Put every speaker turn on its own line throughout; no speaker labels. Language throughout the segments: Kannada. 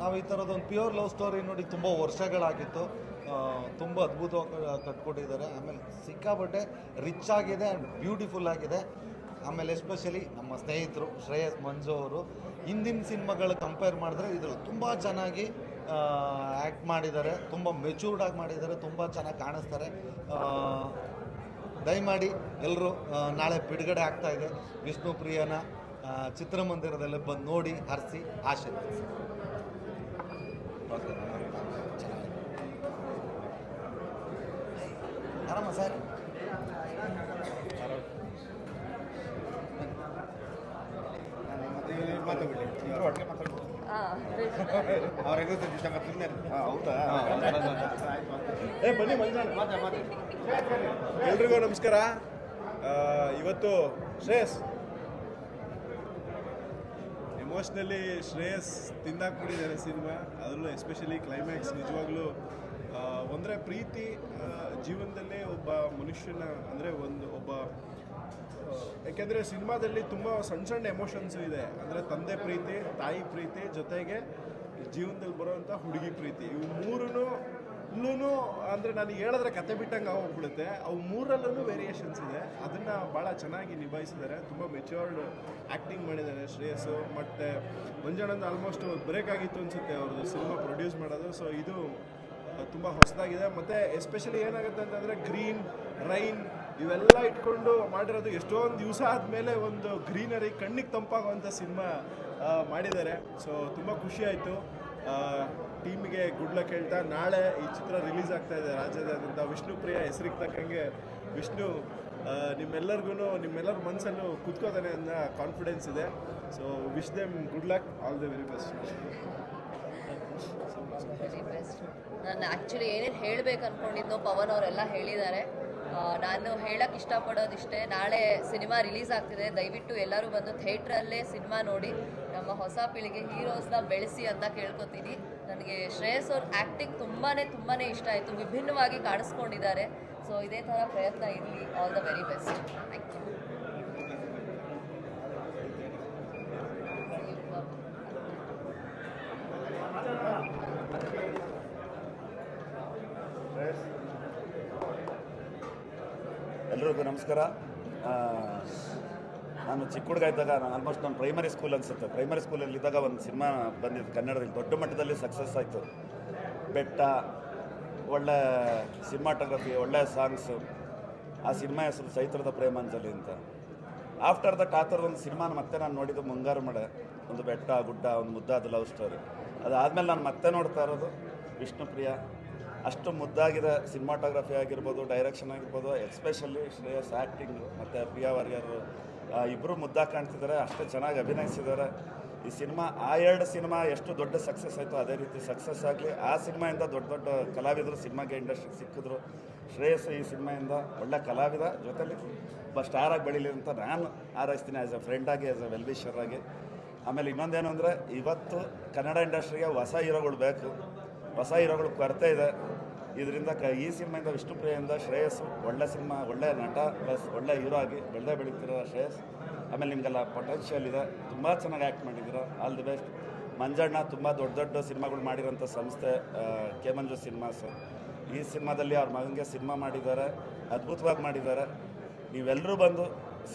ನಾವು ಈ ಥರದೊಂದು ಪ್ಯೂರ್ ಲವ್ ಸ್ಟೋರಿ ನೋಡಿ ತುಂಬ ವರ್ಷಗಳಾಗಿತ್ತು. ತುಂಬ ಅದ್ಭುತವಾಗಿ ಕಟ್ಕೊಟ್ಟಿದ್ದಾರೆ. ಆಮೇಲೆ ಸಿಕ್ಕಾಪಟ್ಟೆ ರಿಚ್ ಆಗಿದೆ ಆ್ಯಂಡ್ ಬ್ಯೂಟಿಫುಲ್ ಆಗಿದೆ. ಆಮೇಲೆ ಎಸ್ಪೆಷಲಿ ನಮ್ಮ ಸ್ನೇಹಿತರು ಶ್ರೇಯಸ್ ಮಂಜು ಅವರು ಹಿಂದಿನ ಸಿನಿಮಾಗಳ ಕಂಪೇರ್ ಮಾಡಿದ್ರೆ ಇದ್ರ ತುಂಬ ಚೆನ್ನಾಗಿ ಆ್ಯಕ್ಟ್ ಮಾಡಿದ್ದಾರೆ. ತುಂಬ ಮೆಚೂರ್ಡ್ ಆಗಿ ಮಾಡಿದ್ದಾರೆ. ತುಂಬ ಚೆನ್ನಾಗಿ ಕಾಣಿಸ್ತಾರೆ. ದಯಮಾಡಿ ಎಲ್ಲರೂ ನಾಳೆ ಬಿಡುಗಡೆ ಆಗ್ತಾ ಇದೆ. ವಿಷ್ಣು ಪ್ರಿಯನ ಚಿತ್ರಮಂದಿರದಲ್ಲಿ ಬಂದು ನೋಡಿ ಹರಿಸಿ ಆಶೀರ್ವದಿಸಿ. ಆರಾಮ ಸರ್
ಅವ್ರ ಹೆಂಗೋ ದಿವಸ ಸುಮ್ಮನೆ ಹೌದಾ
ಏ ಬನ್ನಿ ಎಲ್ರಿಗೂ ನಮಸ್ಕಾರ. ಇವತ್ತು ಶ್ರೇಯಸ್ ಎಮೋಷ್ನಲಿ ಶ್ರೇಯಸ್ ತಿಂದಾಕ್ಬಿಟ್ಟಿದ್ದಾರೆ ಸಿನಿಮಾ. ಅದರಲ್ಲೂ ಎಸ್ಪೆಷಲಿ ಕ್ಲೈಮ್ಯಾಕ್ಸ್ ನಿಜವಾಗ್ಲೂ ಅಂದರೆ ಪ್ರೀತಿ ಜೀವನದಲ್ಲೇ ಒಬ್ಬ ಮನುಷ್ಯನ, ಅಂದರೆ ಒಂದು ಒಬ್ಬ ಯಾಕೆಂದರೆ ಸಿನಿಮಾದಲ್ಲಿ ತುಂಬ ಸಣ್ಣ ಸಣ್ಣ ಎಮೋಷನ್ಸ್ ಇದೆ. ಅಂದರೆ ತಂದೆ ಪ್ರೀತಿ, ತಾಯಿ ಪ್ರೀತಿ ಜೊತೆಗೆ ಜೀವನದಲ್ಲಿ ಬರುವಂಥ ಹುಡುಗಿ ಪ್ರೀತಿ. ಇವು ಮೂರೂ ಇಲ್ಲೂ ಅಂದರೆ ನಾನು ಹೇಳಿದ್ರೆ ಕತೆ ಬಿಟ್ಟಂಗೆ ಹೋಗ್ಬಿಡುತ್ತೆ ಅವು ಮೂರಲ್ಲೂ ವೇರಿಯೇಷನ್ಸ್ ಇದೆ. ಅದನ್ನು ಭಾಳ ಚೆನ್ನಾಗಿ ನಿಭಾಯಿಸಿದ್ದಾರೆ. ತುಂಬ ಮೆಚ್ಯೂರ್ಡ್ ಆ್ಯಕ್ಟಿಂಗ್ ಮಾಡಿದ್ದಾರೆ ಶ್ರೇಯಸ್ಸು. ಮತ್ತು ಮಂಜಣ್ಣಂದು ಆಲ್ಮೋಸ್ಟ್ ಬ್ರೇಕ್ ಆಗಿತ್ತು ಅನಿಸುತ್ತೆ ಅವ್ರದ್ದು ಸಿನಿಮಾ ಪ್ರೊಡ್ಯೂಸ್ ಮಾಡೋದು. ಸೊ ಇದು ತುಂಬ ಹೊಸದಾಗಿದೆ. ಮತ್ತು ಎಸ್ಪೆಷಲಿ ಏನಾಗುತ್ತೆ ಅಂತಂದರೆ ಗ್ರೀನ್ ರೈನ್ ಇವೆಲ್ಲ ಇಟ್ಕೊಂಡು ಮಾಡಿರೋದು ಎಷ್ಟೊಂದು ದಿವಸ ಆದಮೇಲೆ ಒಂದು ಗ್ರೀನರಿ ಕಣ್ಣಿಗೆ ತಂಪಾಗುವಂಥ ಸಿನಿಮಾ ಮಾಡಿದ್ದಾರೆ. ಸೊ ತುಂಬ ಖುಷಿಯಾಯಿತು ಟೀಮಿಗೆ ಗುಡ್ ಲಕ್ ಹೇಳ್ತಾ ನಾಳೆ ಈ ಚಿತ್ರ ರಿಲೀಸ್ ಆಗ್ತಾ ಇದೆ ರಾಜ್ಯದಾದ್ಯಂತ ವಿಷ್ಣು ಪ್ರಿಯ ಹೆಸರಿಗೆ ತಕ್ಕಂಗೆ ವಿಷ್ಣು ನಿಮ್ಮೆಲ್ಲರಿಗೂ ನಿಮ್ಮೆಲ್ಲರ ಮನಸ್ಸನ್ನು ಕುತ್ಕೋತಾನೆ ಅನ್ನೋ ಕಾನ್ಫಿಡೆನ್ಸ್ ಇದೆ. So wish them good luck all the very best
ನಾನು ಆ್ಯಕ್ಚುಲಿ ಏನೇನು ಹೇಳಬೇಕು ಅಂದ್ಕೊಂಡಿದ್ನೋ ಪವನ್ ಅವರೆಲ್ಲ ಹೇಳಿದ್ದಾರೆ. ನಾನು ಹೇಳಕ್ಕೆ ಇಷ್ಟಪಡೋದಿಷ್ಟೇ, ನಾಳೆ ಸಿನಿಮಾ ರಿಲೀಸ್ ಆಗ್ತಿದೆ. ದಯವಿಟ್ಟು ಎಲ್ಲರೂ ಬಂದು ಥಿಯೇಟ್ರಲ್ಲೇ ಸಿನಿಮಾ ನೋಡಿ ನಮ್ಮ ಹೊಸ ಪೀಳಿಗೆ ಹೀರೋಸ್ನ ಬೆಳೆಸಿ ಅಂತ ಕೇಳ್ಕೊತೀನಿ. ನನಗೆ ಶ್ರೇಯಸ್ ಅವ್ರ ಆ್ಯಕ್ಟಿಂಗ್ ತುಂಬಾ ತುಂಬಾ ಇಷ್ಟ ಆಯಿತು. ವಿಭಿನ್ನವಾಗಿ ಕಾಣಿಸ್ಕೊಂಡಿದ್ದಾರೆ. ಸೊ ಇದೇ ಥರ ಪ್ರಯತ್ನ ಇರಲಿ. All the very best thank you
ಎಲ್ರಿಗೂ ನಮಸ್ಕಾರ. ನಾನು ಚಿಕ್ಕ ಹುಡುಗ ಇದ್ದಾಗ ನಾನು ಆಲ್ಮೋಸ್ಟ್ ನಾನು ಪ್ರೈಮರಿ ಸ್ಕೂಲ್ ಅನಿಸುತ್ತೆ. ಪ್ರೈಮರಿ ಸ್ಕೂಲಲ್ಲಿ ಇದ್ದಾಗ ಒಂದು ಸಿನಿಮಾ ಬಂದಿದ್ದು ಕನ್ನಡದಲ್ಲಿ. ದೊಡ್ಡ ಮಟ್ಟದಲ್ಲಿ ಸಕ್ಸಸ್ ಆಯಿತು. ಬೆಟ್ಟ, ಒಳ್ಳೆ ಸಿನಿಮಾಟೋಗ್ರಫಿ ಒಳ್ಳೆ ಸಾಂಗ್ಸು ಆ ಸಿನಿಮಾ ಹೆಸರು ಚೈತ್ರದ ಪ್ರೇಮಾಂಜಲಿ ಅಂತ. ಆಫ್ಟರ್ ದಟ್ ಆ ಥರದ ಒಂದು ಸಿನಿಮಾನ ಮತ್ತೆ ನಾನು ನೋಡಿದ್ದು ಮುಂಗಾರು ಮಳೆ. ಒಂದು ಬೆಟ್ಟ, ಗುಡ್ಡ, ಒಂದು ಮುದ್ದಾದ ಲವ್ ಸ್ಟೋರಿ ಅದಾದಮೇಲೆ ನಾನು ಮತ್ತೆ ನೋಡ್ತಾ ಇರೋದು ವಿಷ್ಣುಪ್ರಿಯ. ಅಷ್ಟು ಮುದ್ದಾಗಿದೆ ಸಿನಿಮಾಟೋಗ್ರಫಿ ಆಗಿರ್ಬೋದು ಡೈರೆಕ್ಷನ್ ಆಗಿರ್ಬೋದು ಎಸ್ಪೆಷಲಿ ಶ್ರೇಯಸ್ ಆ್ಯಕ್ಟಿಂಗು ಮತ್ತು ಪ್ರಿಯಾ ವಾರಿಯರು ಇಬ್ಬರು ಮುದ್ದಾಗಿ ಕಾಣ್ತಿದ್ದಾರೆ ಅಷ್ಟು ಚೆನ್ನಾಗಿ ಅಭಿನಯಿಸಿದ್ದಾರೆ ಈ ಸಿನಿಮಾ, ಆ ಎರಡು ಸಿನಿಮಾ ಎಷ್ಟು ದೊಡ್ಡ ಸಕ್ಸಸ್ ಆಯಿತು ಅದೇ ರೀತಿ ಸಕ್ಸಸ್ ಆಗಲಿ, ಆ ಸಿನಿಮಾಯಿಂದ ದೊಡ್ಡ ದೊಡ್ಡ ಕಲಾವಿದರು ಸಿನಿಮಾಗೆ ಇಂಡಸ್ಟ್ರಿಗೆ ಸಿಕ್ಕಿದ್ರು. ಶ್ರೇಯಸ್ ಈ ಸಿನಿಮಾಯಿಂದ ಒಳ್ಳೆ ಕಲಾವಿದ, ಜೊತೆಲಿ ಒಬ್ಬ ಸ್ಟಾರ್ ಆಗಿ ಬೆಳೀಲಿ ಅಂತ ನಾನು ಆರೈಸ್ತೀನಿ ಆ್ಯಸ್ ಎ ಫ್ರೆಂಡಾಗಿ ಆ್ಯಸ್ ವೆಲ್ವಿಷರ್ ಆಗಿ. ಆಮೇಲೆ ಇನ್ನೊಂದೇನು ಅಂದರೆ ಇವತ್ತು ಕನ್ನಡ ಇಂಡಸ್ಟ್ರಿಗೆ ಹೊಸ ಹೀರೋಗಳು ಬೇಕು. ಹೊಸ ಹೀರೋಗಳು ಕೊರತೆ ಇದೆ. ಇದರಿಂದ ಕ, ಈ ಸಿನಿಮಾದಿಂದ ವಿಷ್ಣು ಪ್ರಿಯಿಂದ ಶ್ರೇಯಸ್ಸು ಒಳ್ಳೆ ಸಿನಿಮಾ, ಒಳ್ಳೆ ನಟ, ಪ್ಲಸ್ ಒಳ್ಳೆ ಹೀರೋ ಆಗಿ ಬೆಳೆದೇ ಬೆಳೀತಿರೋ ಶ್ರೇಯಸ್. ಆಮೇಲೆ ನಿಮಗೆಲ್ಲ ಪೊಟೆನ್ಷಿಯಲ್ ಇದೆ. ತುಂಬ ಚೆನ್ನಾಗಿ ಆ್ಯಕ್ಟ್ ಮಾಡಿದ್ದೀರ. ಆಲ್ ದಿ ಬೆಸ್ಟ್ ಮಂಜಣ್ಣ ತುಂಬ ದೊಡ್ಡ ದೊಡ್ಡ ಸಿನಿಮಾಗಳು ಮಾಡಿರೋಂಥ ಸಂಸ್ಥೆ ಕೆ ಮಂಜು ಸಿನಿಮಾಸ್. ಈ ಸಿನಿಮಾದಲ್ಲಿ ಅವ್ರ ಮಗನಿಗೆ ಸಿನಿಮಾ ಮಾಡಿದ್ದಾರೆ. ಅದ್ಭುತವಾಗಿ ಮಾಡಿದ್ದಾರೆ. ನೀವೆಲ್ಲರೂ ಬಂದು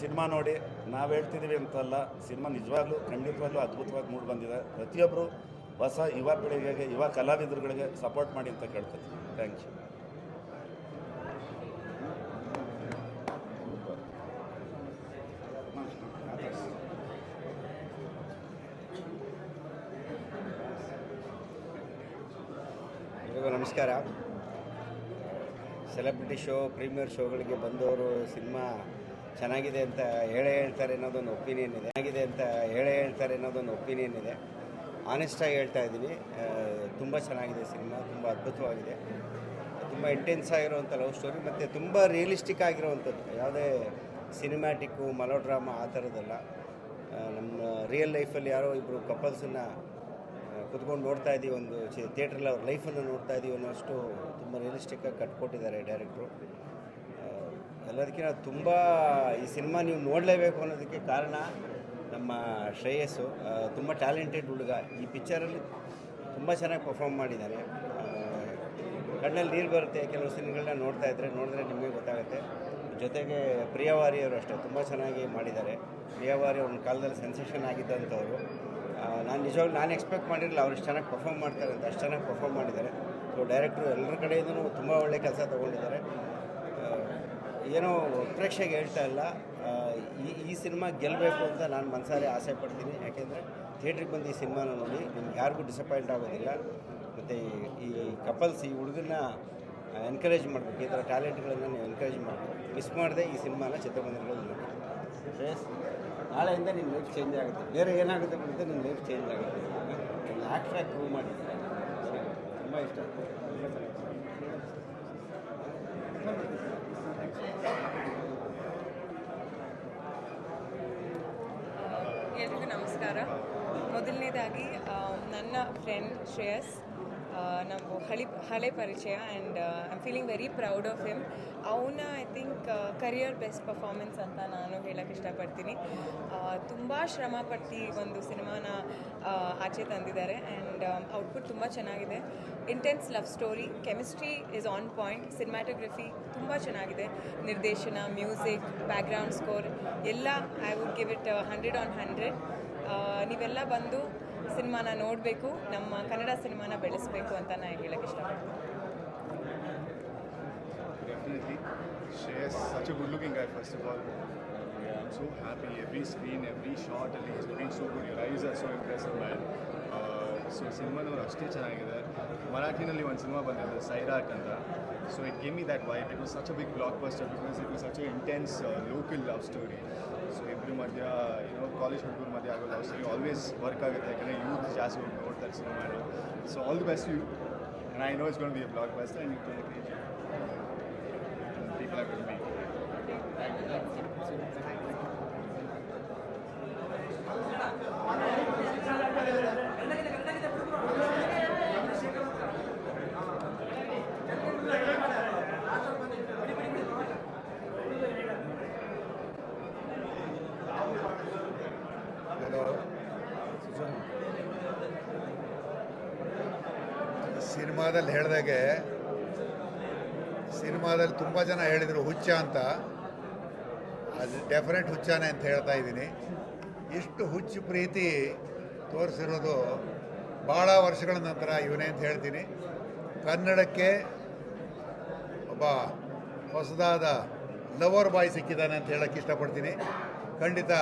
ಸಿನಿಮಾ ನೋಡಿ, ನಾವು ಹೇಳ್ತಿದ್ದೀವಿ ಅಂತಲ್ಲ, ಸಿನಿಮಾ ನಿಜವಾಗ್ಲೂ, ಖಂಡಿತವಾಗ್ಲೂ ಅದ್ಭುತವಾಗಿ ಮೂಡಿ ಬಂದಿದೆ. ಪ್ರತಿಯೊಬ್ಬರು ಹೊಸ ಯುವ ಪೀಳಿಗೆಗೆ, ಯುವ ಕಲಾವಿದರುಗಳಿಗೆ ಸಪೋರ್ಟ್ ಮಾಡಿ ಅಂತ ಕೇಳ್ಕೊತೀನಿ. ಥ್ಯಾಂಕ್ ಯು
ನಮಸ್ಕಾರ. ಸೆಲೆಬ್ರಿಟಿ ಶೋ ಪ್ರೀಮಿಯರ್ ಶೋಗಳಿಗೆ ಬಂದವರು ಸಿನಿಮಾ ಚೆನ್ನಾಗಿದೆ ಅಂತ ಹೇಳೇ ಹೇಳ್ತಾರೆ ಅನ್ನೋದೊಂದು ಒಪಿನಿಯನ್ ಇದೆ. ಚೆನ್ನಾಗಿದೆ ಅಂತ ಹೇಳೇ ಹೇಳ್ತಾರೆ ಅನ್ನೋದೊಂದು ಒಪಿನಿಯನ್ ಇದೆ. ಆನೆಸ್ಟಾಗಿ ಹೇಳ್ತಾ ಇದ್ದೀನಿ. ತುಂಬ ಚೆನ್ನಾಗಿದೆ ಸಿನಿಮಾ, ತುಂಬ ಅದ್ಭುತವಾಗಿದೆ. ತುಂಬ ಇಂಟೆನ್ಸ್ ಆಗಿರುವಂಥ ಲವ್ ಸ್ಟೋರಿ ಮತ್ತು ತುಂಬ ರಿಯಲಿಸ್ಟಿಕ್ ಆಗಿರುವಂಥದ್ದು. ಯಾವುದೇ ಸಿನಿಮ್ಯಾಟಿಕ್ಕು ಮಲೋಡ್ರಾಮಾ ಆ ಥರದ್ದಲ್ಲ. ನಮ್ಮ ರಿಯಲ್ ಲೈಫಲ್ಲಿ ಯಾರೋ ಇಬ್ಬರು ಕಪಲ್ಸನ್ನು ಕುತ್ಕೊಂಡು ನೋಡ್ತಾ ಇದ್ದೀವಿ ಒಂದು ಥಿಯೇಟ್ರಲ್ಲಿ ಅವ್ರ ಲೈಫನ್ನು ನೋಡ್ತಾ ಇದ್ದೀವಿ ಅನ್ನೋಷ್ಟು ತುಂಬ ರಿಯಲಿಸ್ಟಿಕ್ಕಾಗಿ ಕಟ್ಕೊಟ್ಟಿದ್ದಾರೆ ಡೈರೆಕ್ಟ್ರು ಎಲ್ಲದಕ್ಕಿಂತ ತುಂಬ ಈ ಸಿನಿಮಾ ನೀವು ನೋಡಲೇಬೇಕು ಅನ್ನೋದಕ್ಕೆ ಕಾರಣ ನಮ್ಮ ಶ್ರೇಯಸ್ಸು ತುಂಬ ಟ್ಯಾಲೆಂಟೆಡ್ ಹುಡುಗ. ಈ ಪಿಕ್ಚರಲ್ಲಿ ತುಂಬ ಚೆನ್ನಾಗಿ ಪರ್ಫಾರ್ಮ್ ಮಾಡಿದ್ದಾರೆ. ಕಣ್ಣಲ್ಲಿ ನೀರು ಬರುತ್ತೆ, ಕೆಲವು ಸಿನಿಮಾಗಳನ್ನ ನೋಡ್ತಾ ಇದ್ದರೆ ನೋಡಿದ್ರೆ ನಿಮಗೆ ಗೊತ್ತಾಗುತ್ತೆ. ಜೊತೆಗೆ ಪ್ರಿಯವಾರಿ ಅವರು ಅಷ್ಟೇ, ತುಂಬ ಚೆನ್ನಾಗಿ ಮಾಡಿದ್ದಾರೆ. ಪ್ರಿಯವಾರಿ ಒಂದು ಕಾಲದಲ್ಲಿ ಸೆನ್ಸೇಷನ್ ಆಗಿದ್ದಂಥವ್ರು. ನಾನು ನಿಜವಾಗ್ಲೂ ನಾನು ಎಕ್ಸ್ಪೆಕ್ಟ್ ಮಾಡಿರಲಿಲ್ಲ ಅವ್ರು ಎಷ್ಟು ಚೆನ್ನಾಗಿ ಪರ್ಫಾರ್ಮ್ ಮಾಡ್ತಾರೆ ಅಂತ, ಅಷ್ಟು ಚೆನ್ನಾಗಿ ಪರ್ಫಾರ್ಮ್ ಮಾಡಿದ್ದಾರೆ. ಸೊ ಡೈರೆಕ್ಟ್ರು ಎಲ್ಲರ ಕಡೆಯಿಂದನೂ ತುಂಬ ಒಳ್ಳೆ ಕೆಲಸ ತೊಗೊಂಡಿದ್ದಾರೆ. ಏನೋ ಪ್ರೇಕ್ಷೆಗೆ ಹೇಳ್ತಾ ಇಲ್ಲ. ಈ ಈ ಸಿನಿಮಾ ಗೆಲ್ಲಬೇಕು ಅಂತ ನಾನು ಮನಸಾರೆ ಆಸೆ ಪಡ್ತೀನಿ. ಯಾಕೆಂದರೆ ಥಿಯೇಟ್ರಿಗೆ ಬಂದು ಈ ಸಿನಿಮಾನ ನೋಡಿ ನಿಮ್ಗೆ ಯಾರಿಗೂ ಡಿಸಪಾಯಿಂಟ್ ಆಗೋದಿಲ್ಲ. ಮತ್ತು ಈ ಕಪಲ್ಸ್, ಈ ಹುಡುಗನ್ನ ಎನ್ಕರೇಜ್ ಮಾಡಬೇಕು. ಈ ಥರ ಟ್ಯಾಲೆಂಟ್ಗಳನ್ನು ನೀವು ಎನ್ಕರೇಜ್ ಮಾಡಬೇಕು. ಮಿಸ್ ಮಾಡದೆ ಈ ಸಿನಿಮಾನ ಚಿತ್ರಮಂದಿರಗಳಲ್ಲಿ ನೋಡಿ. ಶ್ರೇಯಸ್ ನಾಳೆಯಿಂದ ನಿಮ್ಮ ಲೈಫ್ ಚೇಂಜ್ ಆಗುತ್ತೆ. ಬೇರೆ ಏನಾಗುತ್ತೆ ಬಿಡುತ್ತೆ ನಿಮ್ಮ ಲೈಫ್ ಚೇಂಜ್ ಆಗುತ್ತೆ. ಒಂದು ಆ್ಯಕ್ಟ್ರಾಗಿ ಪ್ರೂವ್ ಮಾಡಿದ್ದಾರೆ ತುಂಬ ಇಷ್ಟ
ಎಲ್ರಿಗೂ ನಮಸ್ಕಾರ ಮೊದಲನೇದಾಗಿ ಆ, ನನ್ನ ಫ್ರೆಂಡ್ ಶ್ರೇಯಸ್ ನಮ್ಮ ಹಳಿ, ಹಳೆ ಪರಿಚಯ and I am feeling very proud of him ಅವನ I think career best performance ಅಂತ ನಾನು ಹೇಳಕ್ಕೆ ಇಷ್ಟಪಡ್ತೀನಿ. ತುಂಬ ಶ್ರಮಪಟ್ಟು ಒಂದು ಸಿನಿಮಾನ ಆಚೆ ತಂದಿದ್ದಾರೆ ಆ್ಯಂಡ್ ಔಟ್ಪುಟ್ ತುಂಬ ಚೆನ್ನಾಗಿದೆ. Intense love story chemistry is on point cinematography ತುಂಬ ಚೆನ್ನಾಗಿದೆ. ನಿರ್ದೇಶನ ಮ್ಯೂಸಿಕ್ ಬ್ಯಾಕ್ಗ್ರೌಂಡ್ ಸ್ಕೋರ್ ಎಲ್ಲ I would give it hundred on hundred ನೀವೆಲ್ಲ ಬಂದು ಸಿನಿಮಾನ ನೋಡಬೇಕು ನಮ್ಮ ಕನ್ನಡ ಸಿನಿಮಾನ ಬೆಳೆಸಬೇಕು ಅಂತ ನಾನು ಹೇಳಕ್ಕೆ ಇಷ್ಟಪಡ್ತೀನಿ
Definitely. Shreyas, such a good looking guy, first of all. I'm so happy. Every screen, every shot, ಅಲ್ಲಿ he's looking so good. Your eyes are so impressive, man. ಸಿನಿಮಾದವ್ರು ಅಷ್ಟೇ ಚೆನ್ನಾಗಿದೆ ಮರಾಠಿನಲ್ಲಿ ಒಂದು ಸಿನಿಮಾ ಬಂದಿದ್ದು ಸೈರಾಟ್ ಅಂತ so it gave me that wait it was such a big blockbuster because it was such a intense local love story so ಇಬ್ಬರು ಮಧ್ಯ ಏನೋ ಕಾಲೇಜ್ ಹುಡುಗರ ಮಧ್ಯೆ ಆಗೋ ಲವ್ ಸ್ಟೋರಿ ಆಲ್ವೇಸ್ ವರ್ಕ್ ಆಗುತ್ತೆ ಯಾಕಂದರೆ ಯೂತ್ ಜಾಸ್ತಿ ಹೋಗಿ ನೋಡ್ತಾರೆ ಸಿನಿಮಾನ so all the best you and I know it's gonna be a blockbuster and you create people are going to be.
ಸಿನಿಮಾದಲ್ಲಿ ಹೇಳಿದಾಗೆ, ಸಿನಿಮಾದಲ್ಲಿ ತುಂಬ ಜನ ಹೇಳಿದರು ಹುಚ್ಚ ಅಂತ. ಅದು ಡೆಫಿನೆಟ್ ಹುಚ್ಚಾನೆ ಅಂತ ಹೇಳ್ತಾ ಇದ್ದೀನಿ. ಇಷ್ಟು ಹುಚ್ಚು ಪ್ರೀತಿ ತೋರಿಸಿರೋದು ಭಾಳ ವರ್ಷಗಳ ನಂತರ ಇವನೇ ಅಂತ ಹೇಳ್ತೀನಿ. ಕನ್ನಡಕ್ಕೆ ಒಬ್ಬ ಹೊಸದಾದ ಲವರ್ ಬಾಯ್ ಸಿಕ್ಕಿದ್ದಾನೆ ಅಂತ ಹೇಳಕ್ಕೆ ಇಷ್ಟಪಡ್ತೀನಿ. ಖಂಡಿತ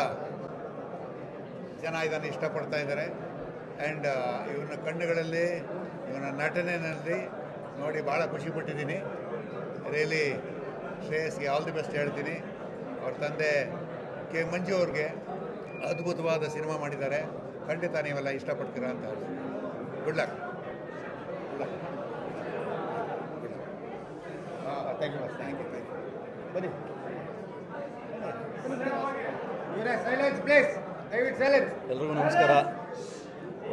ಜನ ಇದನ್ನು ಇಷ್ಟಪಡ್ತಾ ಇದ್ದಾರೆ. ಆ್ಯಂಡ್ ಇವನ ಕಣ್ಣುಗಳಲ್ಲಿ ಇವನ ನಟನೆಯಲ್ಲಿ ನೋಡಿ ಭಾಳ ಖುಷಿಪಟ್ಟಿದ್ದೀನಿ ರಿಯಲಿ ಶ್ರೇಯಸ್ಗೆ ಆಲ್ ದಿ ಬೆಸ್ಟ್ ಹೇಳ್ತೀನಿ. ಅವ್ರ ತಂದೆ ಕೆ ಮಂಜು ಅವ್ರಿಗೆ ಅದ್ಭುತವಾದ ಸಿನಿಮಾ ಮಾಡಿದ್ದಾರೆ. ಖಂಡಿತ ನೀವೆಲ್ಲ ಇಷ್ಟಪಡ್ತೀರಾ ಅಂತ good luck thank you thank you thank you ಬನ್ನಿ. ಸೈಲೆನ್ಸ್ ಪ್ಲೇಸ್ ದಯವಿಟ್ಟು ಸೈಲೆನ್ಸ್
ಎಲ್ರಿಗೂ ನಮಸ್ಕಾರ.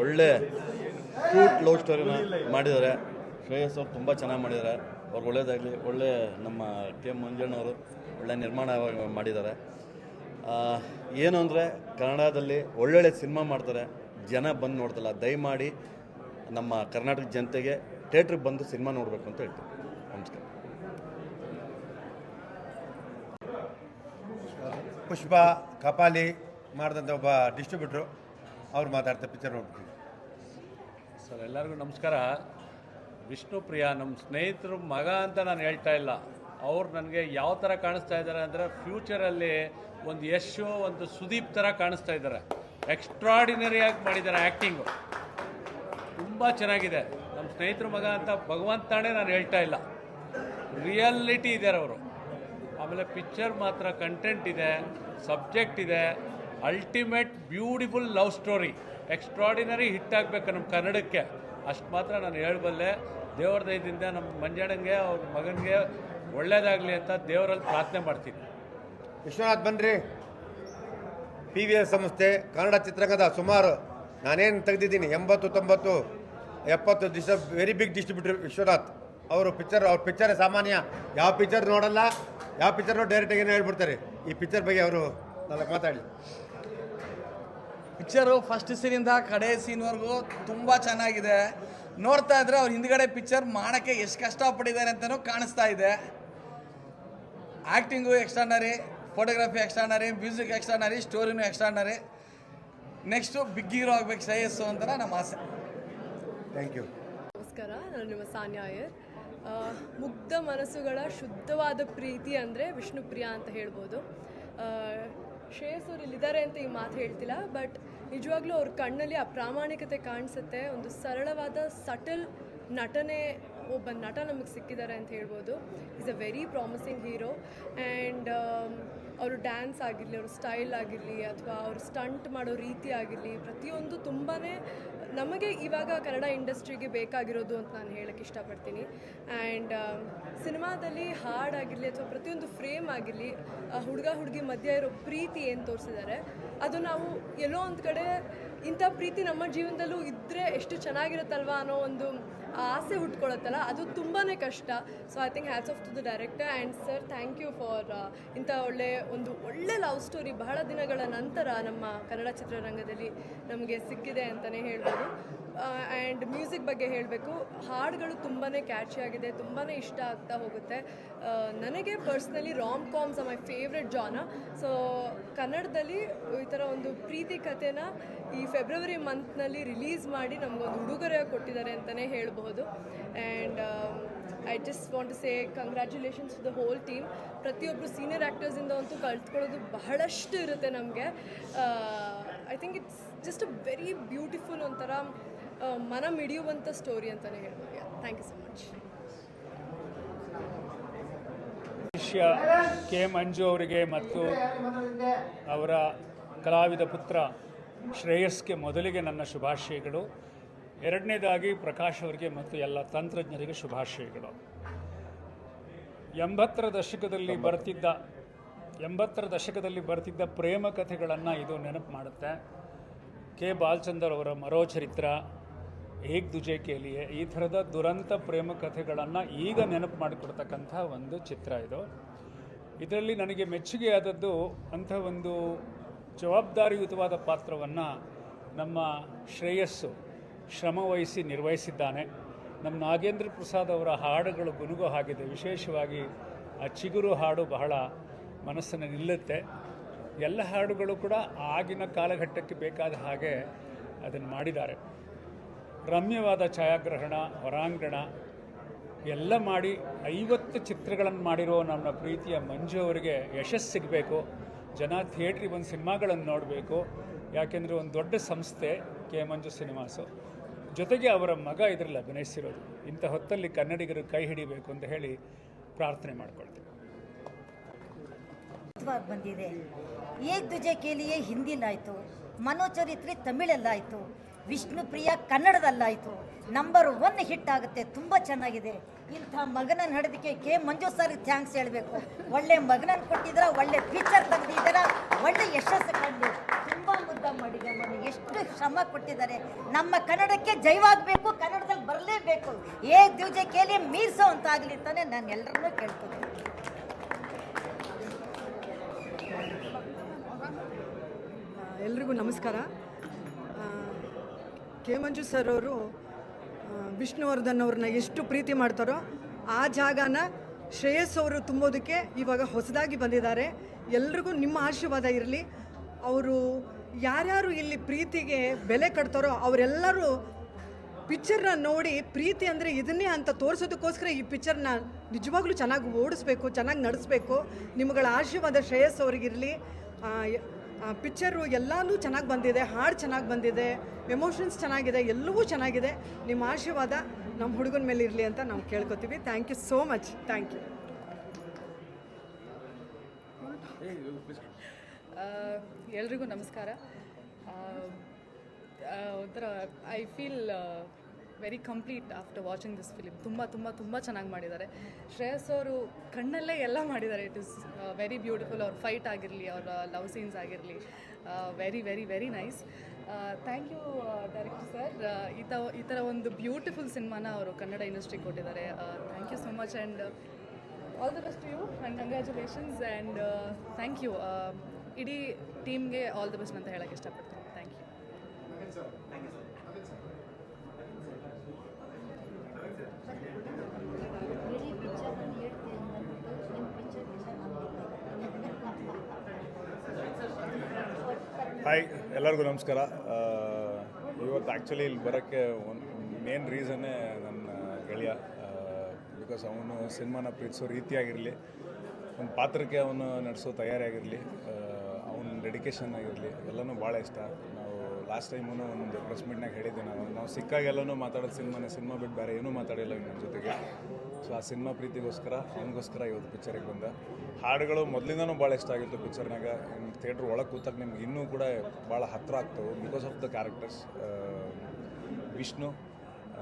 ಒಳ್ಳೆ ಕ್ಯೂಟ್ ಲವ್ ಸ್ಟೋರಿನ ಮಾಡಿದ್ದಾರೆ. ಶ್ರೇಯಸ್ ಅವ್ರು ತುಂಬ ಚೆನ್ನಾಗಿ ಮಾಡಿದ್ದಾರೆ. ಅವ್ರಿಗೆ ಒಳ್ಳೆಯದಾಗಲಿ ಒಳ್ಳೆ ನಮ್ಮ ಕೆ ಮಂಜಣ್ಣವರು ಒಳ್ಳೆ ನಿರ್ಮಾಣ ಮಾಡಿದ್ದಾರೆ. ಏನು ಅಂದರೆ ಕನ್ನಡದಲ್ಲಿ ಒಳ್ಳೊಳ್ಳೆ ಸಿನಿಮಾ ಮಾಡ್ತಾರೆ. ಜನ ಬಂದು ನೋಡ್ತಲ್ಲ, ದಯಮಾಡಿ ನಮ್ಮ ಕರ್ನಾಟಕ ಜನತೆಗೆ ಥಿಯೇಟ್ರಿಗೆ ಬಂದು ಸಿನಿಮಾ ನೋಡಬೇಕು ಅಂತ ಹೇಳ್ತೀನಿ. ನಮಸ್ಕಾರ.
ಪುಷ್ಪ ಕಪಾಲಿ ಮಾಡಿದಂಥ ಒಬ್ಬ ಡಿಸ್ಟ್ರಿಬ್ಯೂಟ್ರು ಅವ್ರು ಮಾತಾಡ್ತಾರೆ ಪಿಕ್ಚರ್ ನೋಡ್ತೀವಿ
ಸರ್, ಎಲ್ಲರಿಗೂ ನಮಸ್ಕಾರ. ವಿಷ್ಣು ಪ್ರಿಯಾ ನಮ್ಮ ಸ್ನೇಹಿತರು ಮಗ ಅಂತ ನಾನು ಹೇಳ್ತಾ ಇಲ್ಲ. ಅವ್ರು ನನಗೆ ಯಾವ ಥರ ಕಾಣಿಸ್ತಾ ಇದ್ದಾರೆ ಅಂದರೆ ಫ್ಯೂಚರಲ್ಲಿ ಒಂದು ಯಶು, ಒಂದು ಸುದೀಪ್ ಥರ ಕಾಣಿಸ್ತಾ ಇದ್ದಾರೆ. ಎಕ್ಸ್ಟ್ರಾಡಿನರಿಯಾಗಿ ಮಾಡಿದ್ದಾರೆ ಆ್ಯಕ್ಟಿಂಗು ತುಂಬ ಚೆನ್ನಾಗಿದೆ. ನಮ್ಮ ಸ್ನೇಹಿತರ ಮಗ ಅಂತ ಭಗವಂತನೇ ನಾನು ಹೇಳ್ತಾ ಇಲ್ಲ. ರಿಯಾಲಿಟಿ ಇದ್ದಾರೆ ಅವರು. ಆಮೇಲೆ ಪಿಕ್ಚರ್ ಮಾತ್ರ ಕಂಟೆಂಟ್ ಇದೆ ಸಬ್ಜೆಕ್ಟ್ ಇದೆ. Ultimate beautiful love story extraordinary hit ಆಗಬೇಕು ನಮ್ಮ ಕನ್ನಡಕ್ಕೆ. ಅಷ್ಟು ಮಾತ್ರ ನಾನು ಹೇಳಬಲ್ಲೆ, ದೇವ್ರ ದಯದಿಂದ ನಮ್ಮ ಮಂಜಣ್ಣಂಗೆ, ಅವ್ರ ಮಗನಿಗೆ ಒಳ್ಳೇದಾಗಲಿ ಅಂತ ದೇವರಲ್ಲಿ ಪ್ರಾರ್ಥನೆ ಮಾಡ್ತೀನಿ.
ವಿಶ್ವನಾಥ್ ಬನ್ರಿ. ಪಿ ವಿ ಎಸ್ ಸಂಸ್ಥೆ, ಕನ್ನಡ ಚಿತ್ರರಂಗದ ಸುಮಾರು ನಾನೇನು ತೆಗೆದಿದ್ದೀನಿ, ಎಂಬತ್ತು, ತೊಂಬತ್ತು, ಎಪ್ಪತ್ತು ಡಿಸ್ಟ ವೆರಿ ಬಿಗ್ ಡಿಸ್ಟ್ರಿಬ್ಯೂಟರ್ ವಿಶ್ವನಾಥ್. ಅವರು ಪಿಕ್ಚರ್ ಅವ್ರ ಪಿಕ್ಚರ್ ಸಾಮಾನ್ಯ. ಯಾವ ಪಿಕ್ಚರ್ ನೋಡಲ್ಲ, ಯಾವ ಪಿಕ್ಚರ್ನೂ ಡೈರೆಕ್ಟಾಗಿ ಹೇಳ್ಬಿಡ್ತಾರೆ? ಈ ಪಿಕ್ಚರ್ ಬಗ್ಗೆ ಅವರು ನಾಲ್ಕು ಮಾತಾಡಲಿ.
ಪಿಕ್ಚರು ಫಸ್ಟ್ ಸೀನಿಂದ ಕಡೆ ಸೀನ್ವರೆಗೂ ತುಂಬ ಚೆನ್ನಾಗಿದೆ. ನೋಡ್ತಾ ಇದ್ರೆ ಅವ್ರ ಹಿಂದ್ಗಡೆ ಪಿಕ್ಚರ್ ಮಾಡೋಕ್ಕೆ ಎಷ್ಟು ಕಷ್ಟಪಟ್ಟಿದ್ದಾರೆ ಅಂತಲೂ ಕಾಣಿಸ್ತಾ ಇದೆ. Acting extraordinary photography extraordinary music extraordinary ಸ್ಟೋರಿನೂ extraordinary next big hero ಆಗ್ಬೇಕು ಶ್ರೇಯಸ್ಸು ಅಂತ ನಮ್ಮ ಆಸೆ.
ಥ್ಯಾಂಕ್ ಯು
ನಮಸ್ಕಾರ ನಾನು ನಿಮ್ಮ ಸಾನ್ಯಾ ಅಯ್ಯರ್. ಮುಗ್ಧ ಮನಸ್ಸುಗಳ ಶುದ್ಧವಾದ ಪ್ರೀತಿ ಅಂದರೆ ವಿಷ್ಣುಪ್ರಿಯ ಅಂತ ಹೇಳ್ಬೋದು. ಶ್ರೇಯಸ್ ಅವ್ರು ಇಲ್ಲಿದ್ದಾರೆ ಅಂತ ಈ ಮಾತು ಹೇಳ್ತಿಲ್ಲ ಬಟ್ ನಿಜವಾಗ್ಲೂ ಅವ್ರ ಕಣ್ಣಲ್ಲಿ ಆ ಪ್ರಾಮಾಣಿಕತೆ ಕಾಣಿಸುತ್ತೆ. ಒಂದು ಸರಳವಾದ, ಸಟಲ್ ನಟನೆ, ಒಬ್ಬ ನಟ ನಮಗೆ ಸಿಕ್ಕಿದ್ದಾರೆ ಅಂತ ಹೇಳ್ಬೋದು. Is a very promising hero and ಅವರು ಡ್ಯಾನ್ಸ್ ಆಗಿರಲಿ, ಅವ್ರ ಸ್ಟೈಲ್ ಆಗಿರಲಿ ಅಥವಾ ಅವ್ರು ಸ್ಟಂಟ್ ಮಾಡೋ ರೀತಿ ಆಗಿರಲಿ, ಪ್ರತಿಯೊಂದು ತುಂಬಾ ನಮಗೆ ಇವಾಗ ಕನ್ನಡ ಇಂಡಸ್ಟ್ರಿಗೆ ಬೇಕಾಗಿರೋದು ಅಂತ ನಾನು ಹೇಳಕ್ಕೆ ಇಷ್ಟಪಡ್ತೀನಿ. ಆ್ಯಂಡ್ ಸಿನಿಮಾದಲ್ಲಿ ಹಾಡಾಗಿರಲಿ ಅಥವಾ ಪ್ರತಿಯೊಂದು ಫ್ರೇಮ್ ಆಗಿರಲಿ ಹುಡುಗ ಹುಡುಗಿ ಮಧ್ಯೆ ಇರೋ ಪ್ರೀತಿ ಏನು ತೋರಿಸಿದ್ದಾರೆ, ಅದು ನಾವು ಎಲ್ಲೋ ಒಂದು ಕಡೆ ಇಂಥ ಪ್ರೀತಿ ನಮ್ಮ ಜೀವನದಲ್ಲೂ ಇದ್ದರೆ ಎಷ್ಟು ಚೆನ್ನಾಗಿರುತ್ತಲ್ವ ಅನ್ನೋ ಒಂದು ಆಸೆ ಹುಟ್ಕೊಳ್ಳುತ್ತಲ್ಲ, ಅದು ತುಂಬಾ ಕಷ್ಟ. So I think hats off to the director and sir thank you for ಇಂಥ ಒಳ್ಳೆ ಒಂದು ಒಳ್ಳೆ ಲವ್ ಸ್ಟೋರಿ ಬಹಳ ದಿನಗಳ ನಂತರ ನಮ್ಮ ಕನ್ನಡ ಚಿತ್ರರಂಗದಲ್ಲಿ ನಮಗೆ ಸಿಕ್ಕಿದೆ ಅಂತಲೇ ಹೇಳ್ಬೋದು. ಆ್ಯಂಡ್ ಮ್ಯೂಸಿಕ್ ಬಗ್ಗೆ ಹೇಳಬೇಕು. ಹಾಡುಗಳು ತುಂಬಾ ಕ್ಯಾಚಿ ಆಗಿದೆ ತುಂಬಾ ಇಷ್ಟ ಆಗ್ತಾ ಹೋಗುತ್ತೆ. ನನಗೆ personally rom coms my favourite genre so ಕನ್ನಡದಲ್ಲಿ ಈ ಥರ ಒಂದು ಪ್ರೀತಿ ಕಥೆನ ಈ ಫೆಬ್ರವರಿ ಮಂತ್ನಲ್ಲಿ ರಿಲೀಸ್ ಮಾಡಿ ನಮಗೊಂದು ಉಡುಗೊರೆ ಕೊಟ್ಟಿದ್ದಾರೆ ಅಂತಲೇ ಹೇಳಬಹುದು. And I just want to say congratulations to the whole team ಪ್ರತಿಯೊಬ್ಬರು ಸೀನಿಯರ್ ಆ್ಯಕ್ಟರ್ಸಿಂದ ಅಂತೂ ಕಲ್ತ್ಕೊಳ್ಳೋದು ಬಹಳಷ್ಟು ಇರುತ್ತೆ ನಮಗೆ. I think it's just a very beautiful ಒಂಥರ ಮನ ಮಿಡಿಯುವಂಥ ಸ್ಟೋರಿ ಅಂತಲೇ ಹೇಳ್ಬೋದು. ಥ್ಯಾಂಕ್ ಯು ಸೊ ಮಚ್
ಶಿಷ್ಯ ಕೆ ಮಂಜು ಅವರಿಗೆ ಮತ್ತು ಅವರ ಕಲಾವಿದ ಪುತ್ರ ಶ್ರೇಯಸ್ಗೆ ಮೊದಲಿಗೆ ನನ್ನ ಶುಭಾಶಯಗಳು. ಎರಡನೇದಾಗಿ ಪ್ರಕಾಶ್ ಅವರಿಗೆ ಮತ್ತು ಎಲ್ಲ ತಂತ್ರಜ್ಞರಿಗೆ ಶುಭಾಶಯಗಳು. ಎಂಬತ್ತರ ದಶಕದಲ್ಲಿ ಬರ್ತಿದ್ದ ಎಂಬತ್ತರ ದಶಕದಲ್ಲಿ ಬರ್ತಿದ್ದ ಪ್ರೇಮ ಕಥೆಗಳನ್ನು ಇದು ನೆನಪು ಮಾಡುತ್ತೆ. ಕೆ ಬಾಲಚಂದರ್ ಅವರ ಮರೋಚರಿತ್ರ ಏಕ್ ದುಜೆ ಕೇಲಿಯೇ ಈ ಥರದ ದುರಂತ ಪ್ರೇಮ ಕಥೆಗಳನ್ನು ಈಗ ನೆನಪು ಮಾಡಿಕೊಡ್ತಕ್ಕಂಥ ಒಂದು ಚಿತ್ರ ಇದು. ಇದರಲ್ಲಿ ನನಗೆ ಮೆಚ್ಚುಗೆಯಾದದ್ದು ಅಂಥ ಒಂದು ಜವಾಬ್ದಾರಿಯುತವಾದ ಪಾತ್ರವನ್ನು ನಮ್ಮ ಶ್ರೇಯಸ್ಸು ಶ್ರಮವಹಿಸಿ ನಿರ್ವಹಿಸಿದ್ದಾನೆ. ನಮ್ಮ ನಾಗೇಂದ್ರ ಪ್ರಸಾದ್ ಅವರ ಹಾಡುಗಳು ಗುನುಗು ಆಗಿದೆ ವಿಶೇಷವಾಗಿ ಆ ಚಿಗುರು ಹಾಡು ಬಹಳ ಮನಸ್ಸನ್ನು ನಿಲ್ಲುತ್ತೆ. ಎಲ್ಲ ಹಾಡುಗಳು ಕೂಡ ಆಗಿನ ಕಾಲಘಟ್ಟಕ್ಕೆ ಬೇಕಾದ ಹಾಗೆ ಅದನ್ನು ಮಾಡಿದ್ದಾರೆ. ರಮ್ಯವಾದ ಛಾಯಾಗ್ರಹಣ, ಹೊರಾಂಗಣ ಎಲ್ಲ ಮಾಡಿ ಐವತ್ತು ಚಿತ್ರಗಳನ್ನು ಮಾಡಿರೋ ನಮ್ಮ ಪ್ರೀತಿಯ ಮಂಜು ಅವರಿಗೆ ಯಶಸ್ಸು ಸಿಗಬೇಕು. ಜನ ಥಿಯೇಟ್ರಿಗೆ ಬಂದು ಸಿನಿಮಾಗಳನ್ನು ನೋಡಬೇಕು. ಯಾಕೆಂದರೆ ಒಂದು ದೊಡ್ಡ ಸಂಸ್ಥೆ ಕೆ ಮಂಜು ಸಿನಿಮಾಸು. ಜೊತೆಗೆ ಅವರ ಮಗ ಇದರಲ್ಲಿ ಅಭಿನಯಿಸಿರೋದು. ಇಂಥ ಹೊತ್ತಲ್ಲಿ ಕನ್ನಡಿಗರು ಕೈ ಹಿಡಿಬೇಕು ಅಂತ ಹೇಳಿ ಪ್ರಾರ್ಥನೆ ಮಾಡ್ಕೊಳ್ತೀನಿ.
ಅದ್ಭುತವಾಗಿ ಬಂದಿದೆ. ಏಕ್ ದುಜೆ ಕೇಲಿಯೇ ಹಿಂದಿಲಾಯಿತು ಮನೋಚರಿತ್ರೆ ತಮಿಳಲ್ಲಾಯಿತು. ವಿಷ್ಣು ಪ್ರಿಯ ಕನ್ನಡದಲ್ಲಾಯಿತು. ನಂಬರ್ ಒನ್ ಹಿಟ್ ಆಗುತ್ತೆ, ತುಂಬ ಚೆನ್ನಾಗಿದೆ. ಇಂಥ ಮಗನ ನಡೆದಕ್ಕೆ ಕೆ. ಮಂಜು ಸರ್ ಥ್ಯಾಂಕ್ಸ್ ಹೇಳಬೇಕು. ಒಳ್ಳೆ ಮಗನನ್ನು ಕೊಟ್ಟಿದ್ರ, ಒಳ್ಳೆ ಫೀಚರ್ ತೆಗೆದಿದ್ದೀರ ಒಳ್ಳೆ ಯಶಸ್ಸು ಕಂಡು. ತುಂಬ ಮುದ್ದ ಮಾಡಿದೆ ಮನೆ ಎಷ್ಟು ಶ್ರಮ ಕೊಟ್ಟಿದ್ದಾರೆ. ನಮ್ಮ ಕನ್ನಡಕ್ಕೆ ಜೈವಾಗಬೇಕು ಕನ್ನಡದಲ್ಲಿ ಬರಲೇಬೇಕು. ಏ ದಿವ್ಜೆ ಕೇಳಿ ಮೀರ್ಸೋ ಅಂತ ಆಗಲಿ ಅಂತಾನೆ ನಾನು ಎಲ್ಲರನ್ನೂ ಕೇಳ್ತೀನಿ.
ಎಲ್ರಿಗೂ ನಮಸ್ಕಾರ. ಕೆ ಮಂಜು ಸರ್ ಅವರು ವಿಷ್ಣುವರ್ಧನ್ ಅವ್ರನ್ನ ಎಷ್ಟು ಪ್ರೀತಿ ಮಾಡ್ತಾರೋ ಆ ಜಾಗನ ಶ್ರೇಯಸ್ ಅವರು ತುಂಬೋದಕ್ಕೆ ಇವಾಗ ಹೊಸದಾಗಿ ಬಂದಿದ್ದಾರೆ. ಎಲ್ರಿಗೂ ನಿಮ್ಮ ಆಶೀರ್ವಾದ ಇರಲಿ. ಅವರು ಯಾರ್ಯಾರು ಇಲ್ಲಿ ಪ್ರೀತಿಗೆ ಬೆಲೆ ಕಟ್ತಾರೋ ಅವರೆಲ್ಲರೂ ಪಿಕ್ಚರ್ನ ನೋಡಿ ಪ್ರೀತಿ ಅಂದರೆ ಇದನ್ನೇ ಅಂತ ತೋರಿಸೋದಕ್ಕೋಸ್ಕರ ಈ ಪಿಕ್ಚರ್ನ ನಿಜವಾಗ್ಲೂ ಚೆನ್ನಾಗಿ ಓಡಿಸ್ಬೇಕು, ಚೆನ್ನಾಗಿ ನಡೆಸ್ಬೇಕು. ನಿಮ್ಗಳ ಆಶೀರ್ವಾದ ಶ್ರೇಯಸ್ ಅವ್ರಿಗಿರಲಿ. ಪಿಕ್ಚರು ಎಲ್ಲನೂ ಚೆನ್ನಾಗಿ ಬಂದಿದೆ ಹಾಡು ಚೆನ್ನಾಗಿ ಬಂದಿದೆ ಎಮೋಷನ್ಸ್ ಚೆನ್ನಾಗಿದೆ, ಎಲ್ಲವೂ ಚೆನ್ನಾಗಿದೆ. ನಿಮ್ಮ ಆಶೀರ್ವಾದ ನಮ್ಮ ಹುಡುಗನ ಮೇಲೆ ಇರಲಿ ಅಂತ ನಾವು ಕೇಳ್ಕೊತೀವಿ. Thank you so much thank you
ಎಲ್ರಿಗೂ ನಮಸ್ಕಾರ. ಒಂಥರ I feel very complete after watching this film. ತುಂಬ ತುಂಬ ತುಂಬ ಚೆನ್ನಾಗಿ ಮಾಡಿದ್ದಾರೆ. ಶ್ರೇಯಸ್ ಅವರು ಕಣ್ಣಲ್ಲೇ ಎಲ್ಲ ಮಾಡಿದ್ದಾರೆ. ಇಟ್ ಇಸ್ ವೆರಿ ಬ್ಯೂಟಿಫುಲ್ ಅವ್ರ ಫೈಟ್ ಆಗಿರಲಿ, ಅವರ ಲವ್ ಸೀನ್ಸ್ ಆಗಿರಲಿ very very very nice thank you director sir ಈ ತ, ಈ ಥರ ಒಂದು ಬ್ಯೂಟಿಫುಲ್ ಸಿನಿಮಾನ ಅವರು ಕನ್ನಡ ಇಂಡಸ್ಟ್ರಿಗೆ ಕೊಟ್ಟಿದ್ದಾರೆ. Thank you so much and all the best you and congratulations and thank you ಇಡೀ ಟೀಮ್ಗೆ ಆಲ್ ದ ಬೆಸ್ಟ್ ಅಂತ ಹೇಳೋಕ್ಕೆ ಇಷ್ಟಪಡ್ತೀನಿ. ಥ್ಯಾಂಕ್ ಯು
ಇಡೀ ಪಿಕ್ಚರ್ ನಾನು ಹೇಳ್ತೀನಿ ಅಂದ್ಬಿಟ್ಟು ನಿಮ್ಮ ಪಿಕ್ಚರ್
ಹಾಯ್ ಎಲ್ಲರಿಗೂ ನಮಸ್ಕಾರ. ಇವತ್ತು ಆ್ಯಕ್ಚುಲಿ ಇಲ್ಲಿ ಬರೋಕ್ಕೆ ಒಂದು ಮೇನ್ ರೀಸನ್ನೇ ನನ್ನ ಗೆಳೆಯ ಬಿಕಾಸ್ ಅವನು ಸಿನಿಮಾನ ಪ್ರೀತಿಸೋ ರೀತಿಯಾಗಿರಲಿ, ಒಂದು ಪಾತ್ರಕ್ಕೆ ಅವನು ನಡೆಸೋ ತಯಾರಿಯಾಗಿರಲಿ ಅವನ ಡೆಡಿಕೇಶನ್ ಆಗಿರಲಿ, ಎಲ್ಲನೂ ಭಾಳ ಇಷ್ಟ. ಲಾಸ್ಟ್ ಟೈಮೂ ಒಂದು ಪ್ರೆಸ್ ಮೀಟ್ನಾಗ ಹೇಳಿದ್ದೆ ನಾನು ನಾವು. ಸಿಕ್ಕಾಗೆಲ್ಲನೂ ಮಾತಾಡೋದು ಸಿನಿಮಾನೇ, ಸಿನಿಮಾ ಬಿಟ್ಟು ಬೇರೆ ಏನೂ ಮಾತಾಡಿಲ್ಲ ನಮ್ಮ ಜೊತೆಗೆ. ಸೊ ಆ ಸಿನಿಮಾ ಪ್ರೀತಿಗೋಸ್ಕರ ಅವನಿಗೋಸ್ಕರ ಇವತ್ತು ಪಿಕ್ಚರಿಗೆ ಬಂದ. ಹಾಡುಗಳು ಮೊದಲಿಂದನೂ ಭಾಳ ಇಷ್ಟ ಆಗಿತ್ತು ಪಿಕ್ಚರ್ನಾಗ ಥಿಯೇಟ್ರ್ ಒಳಗೆ ಕೂತಾಗ ನಿಮ್ಗೆ ಇನ್ನೂ ಕೂಡ ಭಾಳ ಹತ್ತಿರ ಆಗ್ತವೆ because of the characters Vishnu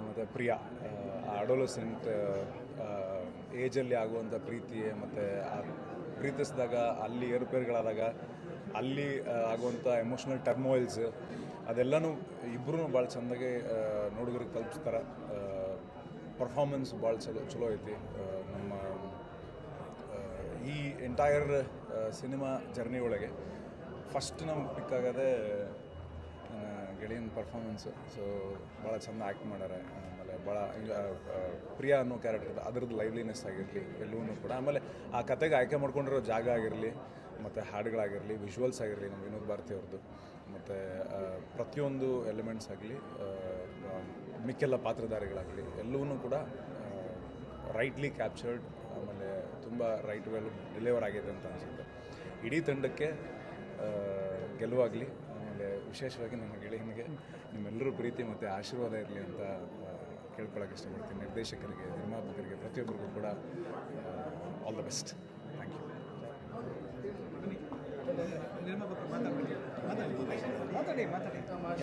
ಮತ್ತು ಪ್ರಿಯಾ ಅಡೋಲಸೆಂಟ್ ಏಜಲ್ಲಿ ಆಗುವಂಥ ಪ್ರೀತಿ, ಮತ್ತು ಆ ಪ್ರೀತಿಸಿದಾಗ, ಅಲ್ಲಿ ಏರುಪೇರುಗಳಾದಾಗ, ಅಲ್ಲಿ ಆಗುವಂಥ ಎಮೋಷ್ನಲ್ ಟರ್ಮೋಯಿಲ್ಸ್ ಅದೆಲ್ಲನೂ ಇಬ್ಬರೂ ಭಾಳ ಚೆಂದಾಗಿ ನೋಡುಗರಿಗೆ ತಲುಪಿಸ್ತಾರೆ. ಪರ್ಫಾರ್ಮೆನ್ಸ್ ಭಾಳ ಚಲೋ ಚಲೋ ಐತಿ. ನಮ್ಮ ಈ ಎಂಟೈರ್ ಸಿನಿಮಾ ಜರ್ನಿ ಒಳಗೆ ಫಸ್ಟ್ ನಮ್ಗೆ ಪಿಕ್ ಆಗೋದೇ ಗೆಳೆಯನ ಪರ್ಫಾರ್ಮೆನ್ಸು ಸೊ ಭಾಳ ಚೆಂದ ಆ್ಯಕ್ಟ್ ಮಾಡ್ಯಾರೆ. ಆಮೇಲೆ ಭಾಳ ಪ್ರಿಯಾ ಅನ್ನೋ ಕ್ಯಾರೆಕ್ಟರ್ ಅದ್ರದ್ದು ಲೈವ್ಲಿನೆಸ್ ಆಗಿರಲಿ ಎಲ್ಲವೂ ಕೂಡ. ಆಮೇಲೆ ಆ ಕತೆಗೆ ಆಯ್ಕೆ ಮಾಡ್ಕೊಂಡಿರೋ ಜಾಗ ಆಗಿರಲಿ, ಮತ್ತು ಹಾಡುಗಳಾಗಿರಲಿ ವಿಜುವಲ್ಸ್ ಆಗಿರಲಿ ನಮ್ಮ ವಿನೋದ್ ಭಾರತಿ ಅವ್ರದ್ದು ಮತ್ತು ಪ್ರತಿಯೊಂದು ಎಲಿಮೆಂಟ್ಸ್ ಆಗಲಿ ಮಿಕ್ಕೆಲ್ಲ ಪಾತ್ರಧಾರಿಗಳಾಗಲಿ ಎಲ್ಲವೂ ಕೂಡ ರೈಟ್ಲಿ ಕ್ಯಾಪ್ಚರ್ಡ್ ಆಮೇಲೆ ತುಂಬ ರೈಟ್ ವೆಲ್ ಡೆಲಿವರ್ ಆಗಿದೆ ಅಂತ ಅನಿಸುತ್ತೆ. ಇಡೀ ತಂಡಕ್ಕೆ ಗೆಲುವಾಗಲಿ, ಆಮೇಲೆ ವಿಶೇಷವಾಗಿ ನನ್ನ ಗೆಳೆಯನಿಗೆ, ನಿಮ್ಮೆಲ್ಲರೂ ಪ್ರೀತಿ ಮತ್ತು ಆಶೀರ್ವಾದ ಇರಲಿ ಅಂತ ಕೇಳ್ಕೊಳ್ಳೋಕೆ ಇಷ್ಟಪಡ್ತೀನಿ. ನಿರ್ದೇಶಕರಿಗೆ, ನಿರ್ಮಾಪಕರಿಗೆ, ಪ್ರತಿಯೊಬ್ಬರಿಗೂ ಕೂಡ all the best thank you